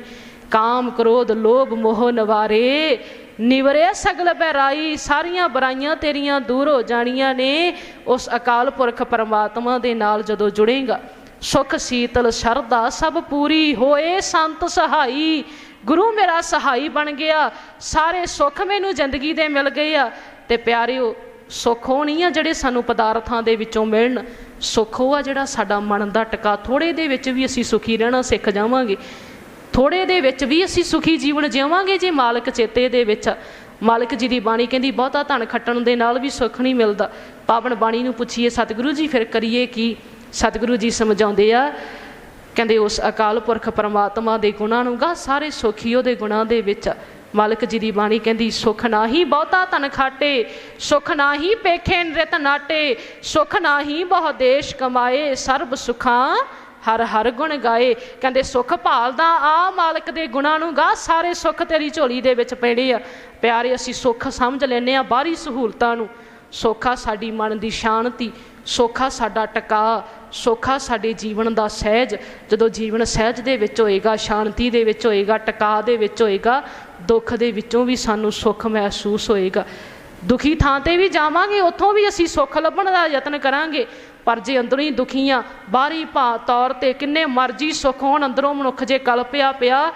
ਕਾਮ, ਕ੍ਰੋਧ, ਲੋਭ, ਮੋਹ ਨਵਾਰੇ, ਨਿਵਰੇ ਸਗਲ ਬਹਿਰਾਈ, ਸਾਰੀਆਂ ਬੁਰਾਈਆਂ ਤੇਰੀਆਂ ਦੂਰ ਹੋ ਜਾਣੀਆਂ ਨੇ। ਉਸ ਅਕਾਲ ਪੁਰਖ ਪਰਮਾਤਮਾ ਦੇ ਨਾਲ ਜਦੋਂ ਜੁੜੇਗਾ, ਸੁਖ, ਸੀਤਲ, ਸ਼ਰਧਾ ਸਭ ਪੂਰੀ ਹੋਏ, ਸੰਤ ਸਹਾਈ। ਗੁਰੂ ਮੇਰਾ ਸਹਾਈ ਬਣ ਗਿਆ, ਸਾਰੇ ਸੁੱਖ ਮੈਨੂੰ ਜ਼ਿੰਦਗੀ ਦੇ ਮਿਲ ਗਏ ਆ। ਤੇ ਪਿਆਰਿਓ ਸੁੱਖ ਉਹ ਨਹੀਂ ਆ ਜਿਹੜੇ ਸਾਨੂੰ ਪਦਾਰਥਾਂ ਦੇ ਵਿੱਚੋਂ ਮਿਲਣ, ਸੁੱਖ ਉਹ ਆ ਜਿਹੜਾ ਸਾਡਾ ਮਨ ਦਾ ਟਿਕਾ ਥੋੜੇ ਦੇ ਵਿੱਚ ਵੀ ਅਸੀਂ ਸੁਖੀ ਰਹਿਣਾ ਸਿੱਖ ਜਾਵਾਂਗੇ। ਥੋੜੇ ਦੇ ਵਿੱਚ ਵੀ ਅਸੀਂ ਸੁਖੀ ਜੀਵਨ ਜਿਵਾਂਗੇ ਜੇ ਮਾਲਕ ਚੇਤੇ ਦੇ ਵਿੱਚ ਮਾਲਕ ਜੀ ਦੀ ਬਾਣੀ ਕਹਿੰਦੀ, ਬਹੁਤਾ ਧਨ ਖੱਟਣ ਦੇ ਨਾਲ ਵੀ ਸੁੱਖ ਨਹੀਂ ਮਿਲਦਾ। ਪਾਵਨ ਬਾਣੀ ਨੂੰ ਪੁੱਛੀਏ, ਸਤਿਗੁਰੂ ਜੀ ਫਿਰ ਕਰੀਏ ਕੀ? ਸਤਿਗੁਰੂ ਜੀ ਸਮਝਾਉਂਦੇ ਆ, ਕਹਿੰਦੇ ਉਸ ਅਕਾਲ ਪੁਰਖ ਪਰਮਾਤਮਾ ਦੇ ਗੁਣਾਂ ਨੂੰ ਗਾ, ਸਾਰੇ ਸੁਖੀ ਉਹਦੇ ਗੁਣਾਂ ਦੇ ਵਿੱਚ ਮਾਲਕ ਜੀ ਦੀ ਬਾਣੀ ਕਹਿੰਦੀ, ਸੁਖ ਨਾਹੀ ਬਹੁਤਾ ਧਨ ਖਾਟੇ, ਸੁਖ ਨਾਹੀ ਪੇਖੇ ਨ੍ਰਿਤ ਨਾਟੇ, ਸੁਖ ਨਾਹੀ ਬਹੁ ਦੇਸ਼ ਕਮਾਏ, ਸਰਬ ਸੁਖਾਂ ਹਰ ਹਰ ਗੁਣ ਗਾਏ। ਕਹਿੰਦੇ, ਸੁਖ ਭਾਲਦਾ ਆ ਮਾਲਕ ਦੇ ਗੁਣਾਂ ਨੂੰ ਗਾ, ਸਾਰੇ ਸੁੱਖ ਤੇਰੀ ਝੋਲੀ ਦੇ ਵਿੱਚ ਪੈਣੇ ਆ। ਪਿਆਰੇ, ਅਸੀਂ ਸੁੱਖ ਸਮਝ ਲੈਨੇ ਆ ਬਾਹਰੀ ਸਹੂਲਤਾਂ ਨੂੰ। ਸੋਖਾ ਸਾਡੀ ਮਨ ਦੀ ਸ਼ਾਂਤੀ, ਸੋਖਾ ਸਾਡਾ ਟਿਕਾ ਸੋਖਾ ਸਾਡੇ ਜੀਵਨ ਦਾ ਸਹਿਜ। ਜਦੋਂ ਜੀਵਨ ਸਹਿਜ ਦੇ ਵਿੱਚ ਹੋਏਗਾ, ਸ਼ਾਂਤੀ ਦੇ ਵਿੱਚ ਹੋਏਗਾ ਟਿਕਾ ਦੇ ਵਿੱਚ ਹੋਏਗਾ ਦੁੱਖ ਦੇ ਵਿੱਚੋਂ ਵੀ ਸਾਨੂੰ ਸੁੱਖ ਮਹਿਸੂਸ ਹੋਏਗਾ। ਦੁਖੀ ਥਾਂ ਤੇ ਵੀ ਜਾਵਾਂਗੇ, ਉੱਥੋਂ ਵੀ ਅਸੀਂ ਸੁੱਖ ਲੱਭਣ ਦਾ ਯਤਨ ਕਰਾਂਗੇ। ਪਰ ਜੇ ਅੰਦਰੋਂ ਹੀ ਦੁਖੀ ਆ ਬਾਹਰੀ ਭਾ, ਤੌਰ ਤੇ ਕਿੰਨੇ ਮਰਜ਼ੀ ਸੁੱਖ ਹੋਣ, ਅੰਦਰੋਂ ਮਨੁੱਖ ਜੇ ਕਲਪਿਆ ਪਿਆ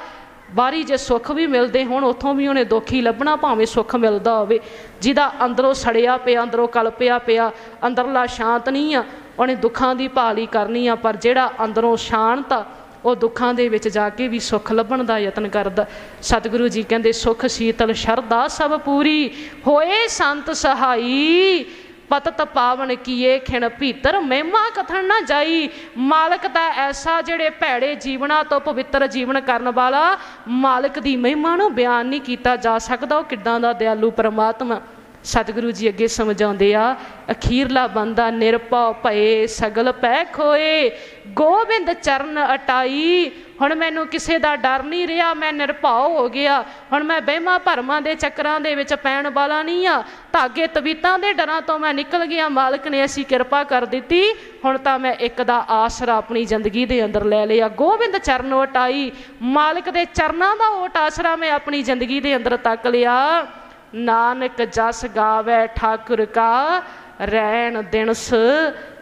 ਬਾਹਰੀ ਜੇ ਸੁੱਖ ਵੀ ਮਿਲਦੇ ਹੋਣ, ਉੱਥੋਂ ਵੀ ਉਹਨੇ ਦੁੱਖ ਹੀ ਲੱਭਣਾ ਭਾਵੇਂ ਸੁੱਖ ਮਿਲਦਾ ਹੋਵੇ। ਜਿਹਦਾ ਅੰਦਰੋਂ ਸੜਿਆ ਪਿਆ, ਅੰਦਰੋਂ ਕਲਪਿਆ ਪਿਆ ਅੰਦਰਲਾ ਸ਼ਾਂਤ ਨਹੀਂ ਆ, ਉਹਨੇ ਦੁੱਖਾਂ ਦੀ ਭਾਲੀ ਕਰਨੀ ਆ, ਪਰ ਜਿਹੜਾ ਅੰਦਰੋਂ ਸ਼ਾਂਤ ਆ ਉਹ ਦੁੱਖਾਂ ਦੇ ਵਿੱਚ ਜਾ ਕੇ ਵੀ ਸੁੱਖ ਲੱਭਣ ਦਾ ਯਤਨ ਕਰਦਾ। ਸਤਿਗੁਰੂ ਜੀ ਕਹਿੰਦੇ, ਸੁਖ, ਸੀਤਲ, ਸ਼ਰਧਾ ਸਭ ਪੂਰੀ ਹੋਏ ਸੰਤ ਸਹਾਈ। ਪਤਤ ਪਾਵਨ ਕੀਏ ਖਿਣ ਭੀਤਰ, ਮਹਿਮਾ ਕਥਨ ਨਾ ਜਾਈ। ਮਾਲਕ ਦਾ ਐਸਾ ਜਿਹੜੇ ਭੈੜੇ ਜੀਵਨਾਂ ਤੋਂ ਪਵਿੱਤਰ ਜੀਵਨ ਕਰਨ ਵਾਲਾ, ਮਾਲਕ ਦੀ ਮਹਿਮਾ ਨੂੰ ਬਿਆਨ ਨਹੀਂ ਕੀਤਾ ਜਾ ਸਕਦਾ। ਉਹ ਕਿੱਦਾਂ ਦਾ ਦਿਆਲੂ ਪਰਮਾਤਮਾ ਸਤਿਗੁਰੂ ਜੀ ਅੱਗੇ ਸਮਝਾਉਂਦੇ ਆ, ਅਖੀਰਲਾ ਬੰਦਾ ਨਿਰਭਉ ਭਏ, ਸਗਲ ਪੈ ਖੋਏ। ਗੋਬਿੰਦ ਚਰਨ ਅਟਾਈ, ਹੁਣ ਮੈਨੂੰ ਕਿਸੇ ਦਾ ਡਰ ਨਹੀਂ ਰਿਹਾ, ਮੈਂ ਨਿਰਭਉ ਹੋ ਗਿਆ। ਹੁਣ ਮੈਂ ਬਹਿਮਾ ਭਰਮਾਂ ਦੇ ਚੱਕਰਾਂ ਦੇ ਵਿੱਚ ਪੈਣ ਵਾਲਾ ਨਹੀਂ ਆ। ਧਾਗੇ ਤਵੀਤਾਂ ਦੇ ਡਰਾਂ ਤੋਂ ਮੈਂ ਨਿਕਲ ਗਿਆ, ਮਾਲਕ ਨੇ ਐਸੀ ਕਿਰਪਾ ਕਰ ਦਿੱਤੀ। ਹੁਣ ਤਾਂ ਮੈਂ ਇੱਕ ਦਾ ਆਸਰਾ ਆਪਣੀ ਜ਼ਿੰਦਗੀ ਦੇ ਅੰਦਰ ਲੈ ਲਿਆ। ਗੋਬਿੰਦ ਚਰਨ ਵਟਾਈ ਮਾਲਕ ਦੇ ਚਰਨਾਂ ਦਾ ਓਟ ਆਸਰਾ ਮੈਂ ਆਪਣੀ ਜ਼ਿੰਦਗੀ ਦੇ ਅੰਦਰ ਤੱਕ ਲਿਆ। ਨਾਨਕ ਜਸ ਗਾਵੇ ਠਾਕੁਰ ਕਾ ਰਹਿਣ ਦਿਨਸ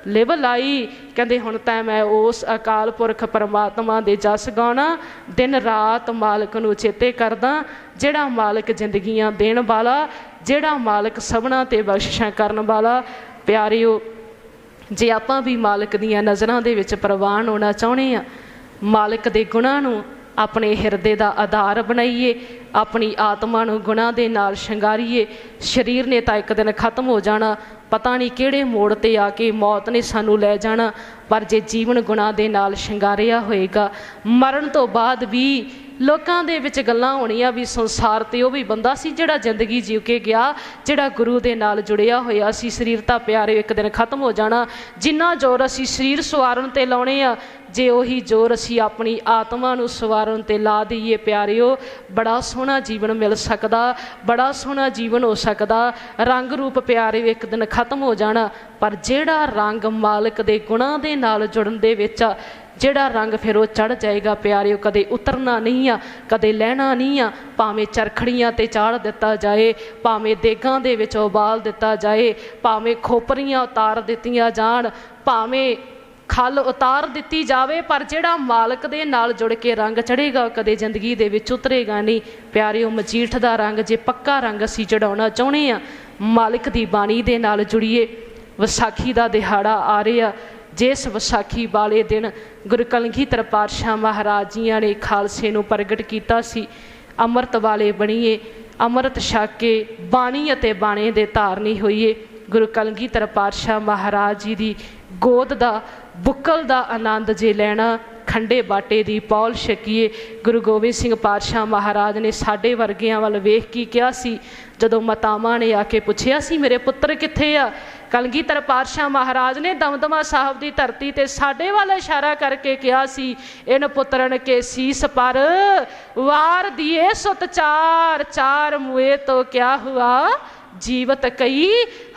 ਲਿਵ ਲਾਈ। ਕਹਿੰਦੇ ਹੁਣ ਤਾਂ ਮੈਂ ਉਸ ਅਕਾਲ ਪੁਰਖ ਪਰਮਾਤਮਾ ਦੇ ਜਸ ਗਾਉਣਾ, ਦਿਨ ਰਾਤ ਮਾਲਕ ਨੂੰ ਚੇਤੇ ਕਰਦਾ, ਜਿਹੜਾ ਮਾਲਕ ਜ਼ਿੰਦਗੀਆਂ ਦੇਣ ਵਾਲਾ, ਜਿਹੜਾ ਮਾਲਕ ਸਭਨਾ ਤੇ ਬਖਸ਼ਿਸ਼ਾਂ ਕਰਨ ਵਾਲਾ। ਪਿਆਰਿਓ, ਜੇ ਆਪਾਂ ਵੀ ਮਾਲਕ ਦੀਆਂ ਨਜ਼ਰਾਂ ਦੇ ਵਿੱਚ ਪ੍ਰਵਾਨ ਹੋਣਾ ਚਾਹੁੰਦੇ ਆ ਮਾਲਕ ਦੇ ਗੁਣਾਂ ਨੂੰ ਆਪਣੇ ਹਿਰਦੇ ਦਾ ਆਧਾਰ ਬਣਾਈਏ, ਆਪਣੀ ਆਤਮਾ ਨੂੰ ਗੁਨਾਹ ਦੇ ਨਾਲ ਸ਼ਿੰਗਾਰੀਏ। ਸਰੀਰ ਨੇ ਤਾਂ ਇੱਕ ਦਿਨ ਖਤਮ ਹੋ ਜਾਣਾ, ਪਤਾ ਨਹੀਂ ਕਿਹੜੇ ਮੋੜ ਤੇ ਆ ਕੇ ਮੌਤ ਨੇ ਸਾਨੂੰ ਲੈ ਜਾਣਾ, ਪਰ ਜੇ ਜੀਵਨ ਗੁਨਾਹ ਦੇ ਨਾਲ ਸ਼ਿੰਗਾਰਿਆ ਹੋਏਗਾ, ਮਰਨ ਤੋਂ ਬਾਅਦ ਵੀ ਲੋਕਾਂ ਦੇ ਵਿੱਚ ਗੱਲਾਂ ਹੋਣੀਆਂ, ਵੀ ਸੰਸਾਰ ਤੇ ਉਹ ਵੀ ਬੰਦਾ ਸੀ ਜਿਹੜਾ ਜ਼ਿੰਦਗੀ ਜੀਵ ਕੇ ਗਿਆ, ਜਿਹੜਾ ਗੁਰੂ ਦੇ ਨਾਲ ਜੁੜਿਆ ਹੋਇਆ ਸੀ। ਸਰੀਰ ਤਾਂ ਪਿਆਰੇ ਇੱਕ ਦਿਨ ਖਤਮ ਹੋ ਜਾਣਾ। ਜਿੰਨਾ ਜ਼ੋਰ ਅਸੀਂ ਸਰੀਰ ਸਵਾਰਨ ਤੇ ਲਾਉਣੇ ਆ ਜੇ ਉਹੀ ਜ਼ੋਰ ਅਸੀਂ ਆਪਣੀ ਆਤਮਾ ਨੂੰ ਸਵਾਰਨ ਤੇ ਲਾ ਦਈਏ ਪਿਆਰਿਓ, ਬੜਾ ਸੋਹਣਾ ਜੀਵਨ ਮਿਲ ਸਕਦਾ, ਬੜਾ ਸੋਹਣਾ ਜੀਵਨ ਹੋ ਸਕਦਾ। ਰੰਗ ਰੂਪ ਪਿਆਰੇ ਇੱਕ ਦਿਨ ਖਤਮ ਹੋ ਜਾਣਾ, ਪਰ ਜਿਹੜਾ ਰੰਗ ਮਾਲਕ ਦੇ ਗੁਣਾਂ ਦੇ ਨਾਲ ਜੁੜਨ ਦੇ ਵਿੱਚ ਆ, ਜਿਹੜਾ ਰੰਗ ਫਿਰ ਉਹ ਚੜ ਜਾਏਗਾ ਪਿਆਰਿਓ, ਕਦੇ ਉਤਰਨਾ ਨਹੀਂ ਆ, ਕਦੇ ਲੈਣਾ ਨਹੀਂ ਆ, ਭਾਵੇਂ ਚਰਖੜੀਆਂ ਤੇ ਚਾੜ ਦਿੱਤਾ ਜਾਏ, ਭਾਵੇਂ ਦੇਗਾਂ ਦੇ ਵਿੱਚ ਉਬਾਲ ਦਿੱਤਾ ਜਾਏ, ਭਾਵੇਂ ਖੋਪਰੀਆਂ ਉਤਾਰ ਦਿੱਤੀਆਂ ਜਾਣ, ਭਾਵੇਂ ਖਲ ਉਤਾਰ ਦਿੱਤੀ ਜਾਵੇ, ਪਰ ਜਿਹੜਾ ਮਾਲਕ ਦੇ ਨਾਲ ਜੁੜ ਕੇ ਰੰਗ ਚੜੇਗਾ ਕਦੇ ਜ਼ਿੰਦਗੀ ਦੇ ਵਿੱਚ ਉਤਰੇਗਾ ਨਹੀਂ। ਪਿਆਰਿਓ, ਮਜੀਠ ਦਾ ਰੰਗ ਜੇ ਪੱਕਾ ਰੰਗ ਅਸੀਂ ਚੜਾਉਣਾ ਚਾਹੁੰਦੇ ਆ ਮਾਲਕ ਦੀ ਬਾਣੀ ਦੇ ਨਾਲ ਜੁੜੀਏ। ਵਿਸਾਖੀ ਦਾ ਦਿਹਾੜਾ ਆ ਰਿਹਾ। ਜਿਸ ਵਿਸਾਖੀ ਵਾਲੇ ਦਿਨ ਗੁਰੂ ਕਲਗੀਧਰ ਪਾਤਸ਼ਾਹ ਮਹਾਰਾਜ ਜੀਆਂ ਨੇ ਖਾਲਸੇ ਨੂੰ ਪ੍ਰਗਟ ਕੀਤਾ ਸੀ, ਅੰਮ੍ਰਿਤ ਵਾਲੇ ਬਣੀਏ। ਅੰਮ੍ਰਿਤ ਛਕ ਕੇ ਬਾਣੀ ਅਤੇ ਬਾਣੇ ਦੇ ਧਾਰਨੀ ਹੋਈਏ। ਗੁਰੂ ਕਲਗੀਧਰ ਪਾਤਸ਼ਾਹ ਮਹਾਰਾਜ ਜੀ ਦੀ ਗੋਦ ਦਾ, ਬੁੱਕਲ ਦਾ ਆਨੰਦ ਜੇ ਲੈਣਾ, ਖੰਡੇ ਬਾਟੇ ਦੀ ਪੌਲ ਛਕੀਏ। ਗੁਰੂ ਗੋਬਿੰਦ ਸਿੰਘ ਪਾਤਸ਼ਾਹ ਮਹਾਰਾਜ ਨੇ ਸਾਡੇ ਵਰਗਿਆਂ ਵੱਲ ਵੇਖ ਕੇ ਕਿਹਾ ਸੀ, ਜਦੋਂ ਮਾਤਾਵਾਂ ਨੇ ਆ ਕੇ ਪੁੱਛਿਆ ਸੀ, ਮੇਰੇ ਪੁੱਤਰ ਕਿੱਥੇ ਆ? ਕਲਗੀਧਰ ਪਾਤਸ਼ਾਹ ਮਹਾਰਾਜ ਨੇ ਦਮਦਮਾ ਸਾਹਿਬ ਦੀ ਧਰਤੀ ਤੇ ਸਾਡੇ ਵੱਲ ਇਸ਼ਾਰਾ ਕਰਕੇ ਕਿਹਾ ਸੀ ਇਹਨ ਪੁੱਤਰਨ ਕੇ ਸੀਸ ਪਰ, ਵਾਰ ਦੀਏ ਸੁਤ ਚਾਰ ਚਾਰ ਮੁਏ ਤੋਂ ਕਿਆ ਹੁਆ? ਜੀਵਤ ਕਈ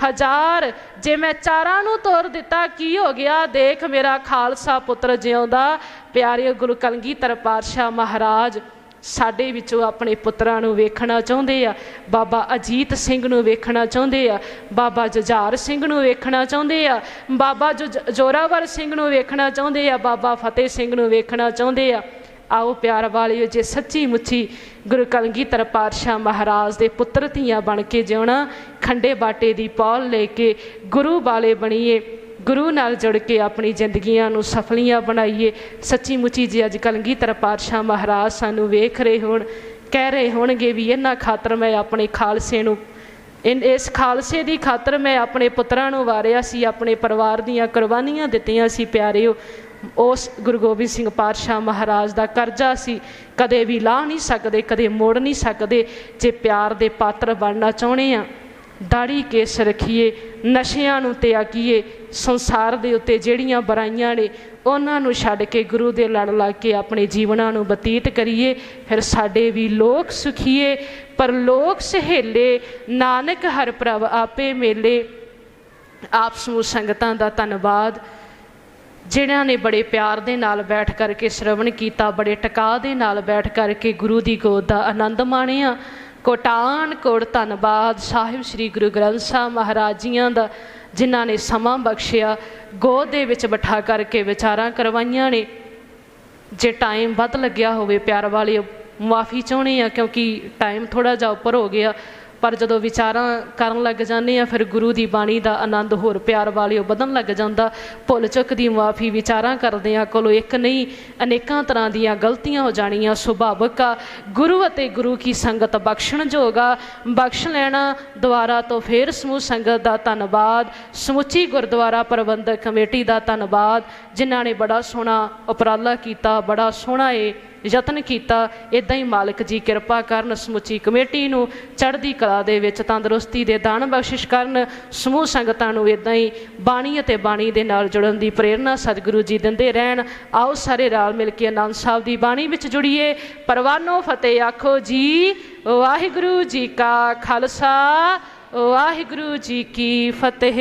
ਹਜ਼ਾਰ। ਜੇ ਮੈਂ ਚਾਰਾਂ ਨੂੰ ਤੋਰ ਦਿੱਤਾ, ਕੀ ਹੋ ਗਿਆ? ਦੇਖ ਮੇਰਾ ਖਾਲਸਾ ਪੁੱਤਰ ਜਿਉਂਦਾ। ਪਿਆਰੇ ਗੁਰੂ ਕਲਗੀਧਰ ਪਾਤਸ਼ਾਹ ਮਹਾਰਾਜ, ਸਾਡੇ ਵਿੱਚੋਂ ਆਪਣੇ ਪੁੱਤਰਾਂ ਨੂੰ ਵੇਖਣਾ ਚਾਹੁੰਦੇ ਆ। ਬਾਬਾ ਅਜੀਤ ਸਿੰਘ ਨੂੰ ਵੇਖਣਾ ਚਾਹੁੰਦੇ ਆ। ਬਾਬਾ ਜੁਝਾਰ ਸਿੰਘ ਨੂੰ ਵੇਖਣਾ ਚਾਹੁੰਦੇ ਆ। ਬਾਬਾ ਜੁਜ- ਜੋਰਾਵਰ ਸਿੰਘ ਨੂੰ ਵੇਖਣਾ ਚਾਹੁੰਦੇ ਆ। ਬਾਬਾ ਫਤਿਹ ਸਿੰਘ ਨੂੰ ਵੇਖਣਾ ਚਾਹੁੰਦੇ ਆ। ਆਓ ਪਿਆਰ ਵਾਲਿਓ, ਜੇ ਸੱਚੀ ਮੁੱਚੀ ਗੁਰੂ ਕਲਗੀਧਰ ਪਾਤਸ਼ਾਹ ਮਹਾਰਾਜ ਦੇ ਪੁੱਤਰ ਧੀਆਂ ਬਣ ਕੇ ਜਿਉਣਾ, ਖੰਡੇ ਬਾਟੇ ਦੀ ਪੌਲ ਲੈ ਕੇ ਗੁਰੂ ਵਾਲੇ ਬਣੀਏ, ਗੁਰੂ ਨਾਲ ਜੁੜ ਕੇ ਆਪਣੀ ਜ਼ਿੰਦਗੀਆਂ ਨੂੰ ਸਫਲੀਆਂ ਬਣਾਈਏ। ਸੱਚੀ ਮੁੱਚੀ ਜੇ ਅੱਜ ਕਲਗੀਧਰ ਪਾਤਸ਼ਾਹ ਮਹਾਰਾਜ ਸਾਨੂੰ ਵੇਖ ਰਹੇ ਹੋਣ, ਕਹਿ ਰਹੇ ਹੋਣਗੇ ਵੀ ਇਹਨਾਂ ਖਾਤਰ ਮੈਂ ਆਪਣੇ ਖਾਲਸੇ ਨੂੰ, ਇਨ ਇਸ ਖਾਲਸੇ ਦੀ ਖਾਤਰ ਮੈਂ ਆਪਣੇ ਪੁੱਤਰਾਂ ਨੂੰ ਵਾਰਿਆ ਸੀ, ਆਪਣੇ ਪਰਿਵਾਰ ਦੀਆਂ ਕੁਰਬਾਨੀਆਂ ਦਿੱਤੀਆਂ ਸੀ, ਪਿਆਰਿਓ। ਉਸ ਗੁਰੂ ਗੋਬਿੰਦ ਸਿੰਘ ਪਾਤਸ਼ਾਹ ਮਹਾਰਾਜ ਦਾ ਕਰਜ਼ਾ ਸੀ। ਕਦੇ ਵੀ ਲਾਹ ਨਹੀਂ ਸਕਦੇ, ਕਦੇ ਮੋੜ ਨਹੀਂ ਸਕਦੇ। ਜੇ ਪਿਆਰ ਦੇ ਪਾਤਰ ਬਣਨਾ ਚਾਹੁੰਦੇ ਆ, ਦਾੜੀ ਕੇਸ ਰੱਖੀਏ, ਨਸ਼ਿਆਂ ਨੂੰ ਤਿਆਗੀਏ, ਸੰਸਾਰ ਦੇ ਉੱਤੇ ਜਿਹੜੀਆਂ ਬੁਰਾਈਆਂ ਨੇ, ਉਹਨਾਂ ਨੂੰ ਛੱਡ ਕੇ ਗੁਰੂ ਦੇ ਲੜ ਲੱਗ ਕੇ ਆਪਣੇ ਜੀਵਨਾਂ ਨੂੰ ਬਤੀਤ ਕਰੀਏ। ਫਿਰ ਸਾਡੇ ਵੀ ਲੋਕ ਸੁਖੀਏ, ਪਰ ਲੋਕ ਸਹੇਲੇ, ਨਾਨਕ ਹਰ ਪ੍ਰਭ ਆਪੇ ਮੇਲੇ। ਆਪ ਸਮੂਹ ਸੰਗਤਾਂ ਦਾ ਧੰਨਵਾਦ। ਜਿਨ੍ਹਾਂ ਨੇ ਬੜੇ ਪਿਆਰ ਦੇ ਨਾਲ ਬੈਠ ਕਰਕੇ ਸ਼ਰਵਣ ਕੀਤਾ, ਬੜੇ ਟਿਕਾ ਦੇ ਨਾਲ ਬੈਠ ਕਰਕੇ ਗੁਰੂ ਦੀ ਗੋਦ ਦਾ ਆਨੰਦ ਮਾਣਿਆ। ਕੋਟਾਨ ਕੋਟ ਧੰਨਵਾਦ, ਸਾਹਿਬ ਸ੍ਰੀ ਗੁਰੂ ਗ੍ਰੰਥ ਸਾਹਿਬ ਮਹਾਰਾਜ ਜੀਆਂ ਦਾ, ਜਿਨ੍ਹਾਂ ਨੇ ਸਮਾਂ ਬਖਸ਼ਿਆ, ਗੋਦ ਦੇ ਵਿੱਚ ਬਿਠਾ ਕਰਕੇ ਵਿਚਾਰਾਂ ਕਰਵਾਈਆਂ ਨੇ। ਜੇ ਟਾਈਮ ਵੱਧ ਲੱਗਿਆ ਹੋਵੇ, ਪਿਆਰ ਵਾਲੇ ਮਾਫੀ ਚਾਹੁੰਦੇ ਆ ਕਿਉਂਕਿ ਟਾਈਮ ਥੋੜਾ ਜਿਹਾ ਉੱਪਰ ਹੋ ਗਿਆ। ਪਰ ਜਦੋਂ ਵਿਚਾਰਾਂ ਕਰਨ ਲੱਗ ਜਾਂਦੇ ਆ ਫਿਰ ਗੁਰੂ ਦੀ ਬਾਣੀ ਦਾ ਆਨੰਦ ਹੋਰ ਪਿਆਰ ਵਾਲਿਓ ਵਧਣ ਲੱਗ ਜਾਂਦਾ। ਭੁੱਲ ਚੁੱਕ ਦੀ ਮਾਫੀ ਵਿਚਾਰਾਂ ਕਰਦੇ ਆ ਕੋਲੋਂ ਇੱਕ ਨਹੀਂ, ਅਨੇਕਾਂ ਤਰ੍ਹਾਂ ਦੀਆਂ ਗਲਤੀਆਂ ਹੋ ਜਾਣੀਆਂ, ਸੁਭਾਵਿਕ ਆ। ਗੁਰੂ ਅਤੇ ਗੁਰੂ ਕੀ ਸੰਗਤ ਬਖਸ਼ਣ ਜੋਗਾ ਬਖਸ਼ ਲੈਣਾ ਦੁਆਰਾ ਤੋਂ ਫੇਰ ਸਮੂਹ ਸੰਗਤ ਦਾ ਧੰਨਵਾਦ। ਸਮੁੱਚੀ ਗੁਰਦੁਆਰਾ ਪ੍ਰਬੰਧਕ ਕਮੇਟੀ ਦਾ ਧੰਨਵਾਦ। ਜਿਨ੍ਹਾਂ ਨੇ ਬੜਾ ਸੋਹਣਾ ਉਪਰਾਲਾ ਕੀਤਾ, ਬੜਾ ਸੋਹਣਾ ਏ ਯਤਨ ਕੀਤਾ ਇਦਾਂ ਹੀ ਮਾਲਕ ਜੀ ਕਿਰਪਾ ਕਰਨ ਸਮੁੱਚੀ ਕਮੇਟੀ ਨੂੰ ਚੜ੍ਹਦੀ ਕਲਾ ਦੇ ਵਿੱਚ ਤੰਦਰੁਸਤੀ ਦੇ ਦਾਨ ਬਖਸ਼ਿਸ਼ ਕਰਨ, ਸਮੂਹ ਸੰਗਤਾਂ ਨੂੰ ਇਦਾਂ ਹੀ ਬਾਣੀ ਅਤੇ ਬਾਣੀ ਦੇ ਨਾਲ ਜੁੜਨ ਦੀ ਪ੍ਰੇਰਣਾ ਸਤਿਗੁਰੂ ਜੀ ਦਿੰਦੇ ਰਹਿਣ। ਆਓ ਸਾਰੇ ਰਲ ਮਿਲ ਕੇ ਆਨੰਦ ਸਾਹਿਬ ਦੀ ਬਾਣੀ ਵਿੱਚ ਜੁੜੀਏ। ਪਰਵਾਨੋ ਫਤਿਹ ਆਖੋ ਜੀ, ਵਾਹਿਗੁਰੂ ਜੀ ਕਾ ਖਾਲਸਾ, ਵਾਹਿਗੁਰੂ ਜੀ ਕੀ ਫਤਿਹ।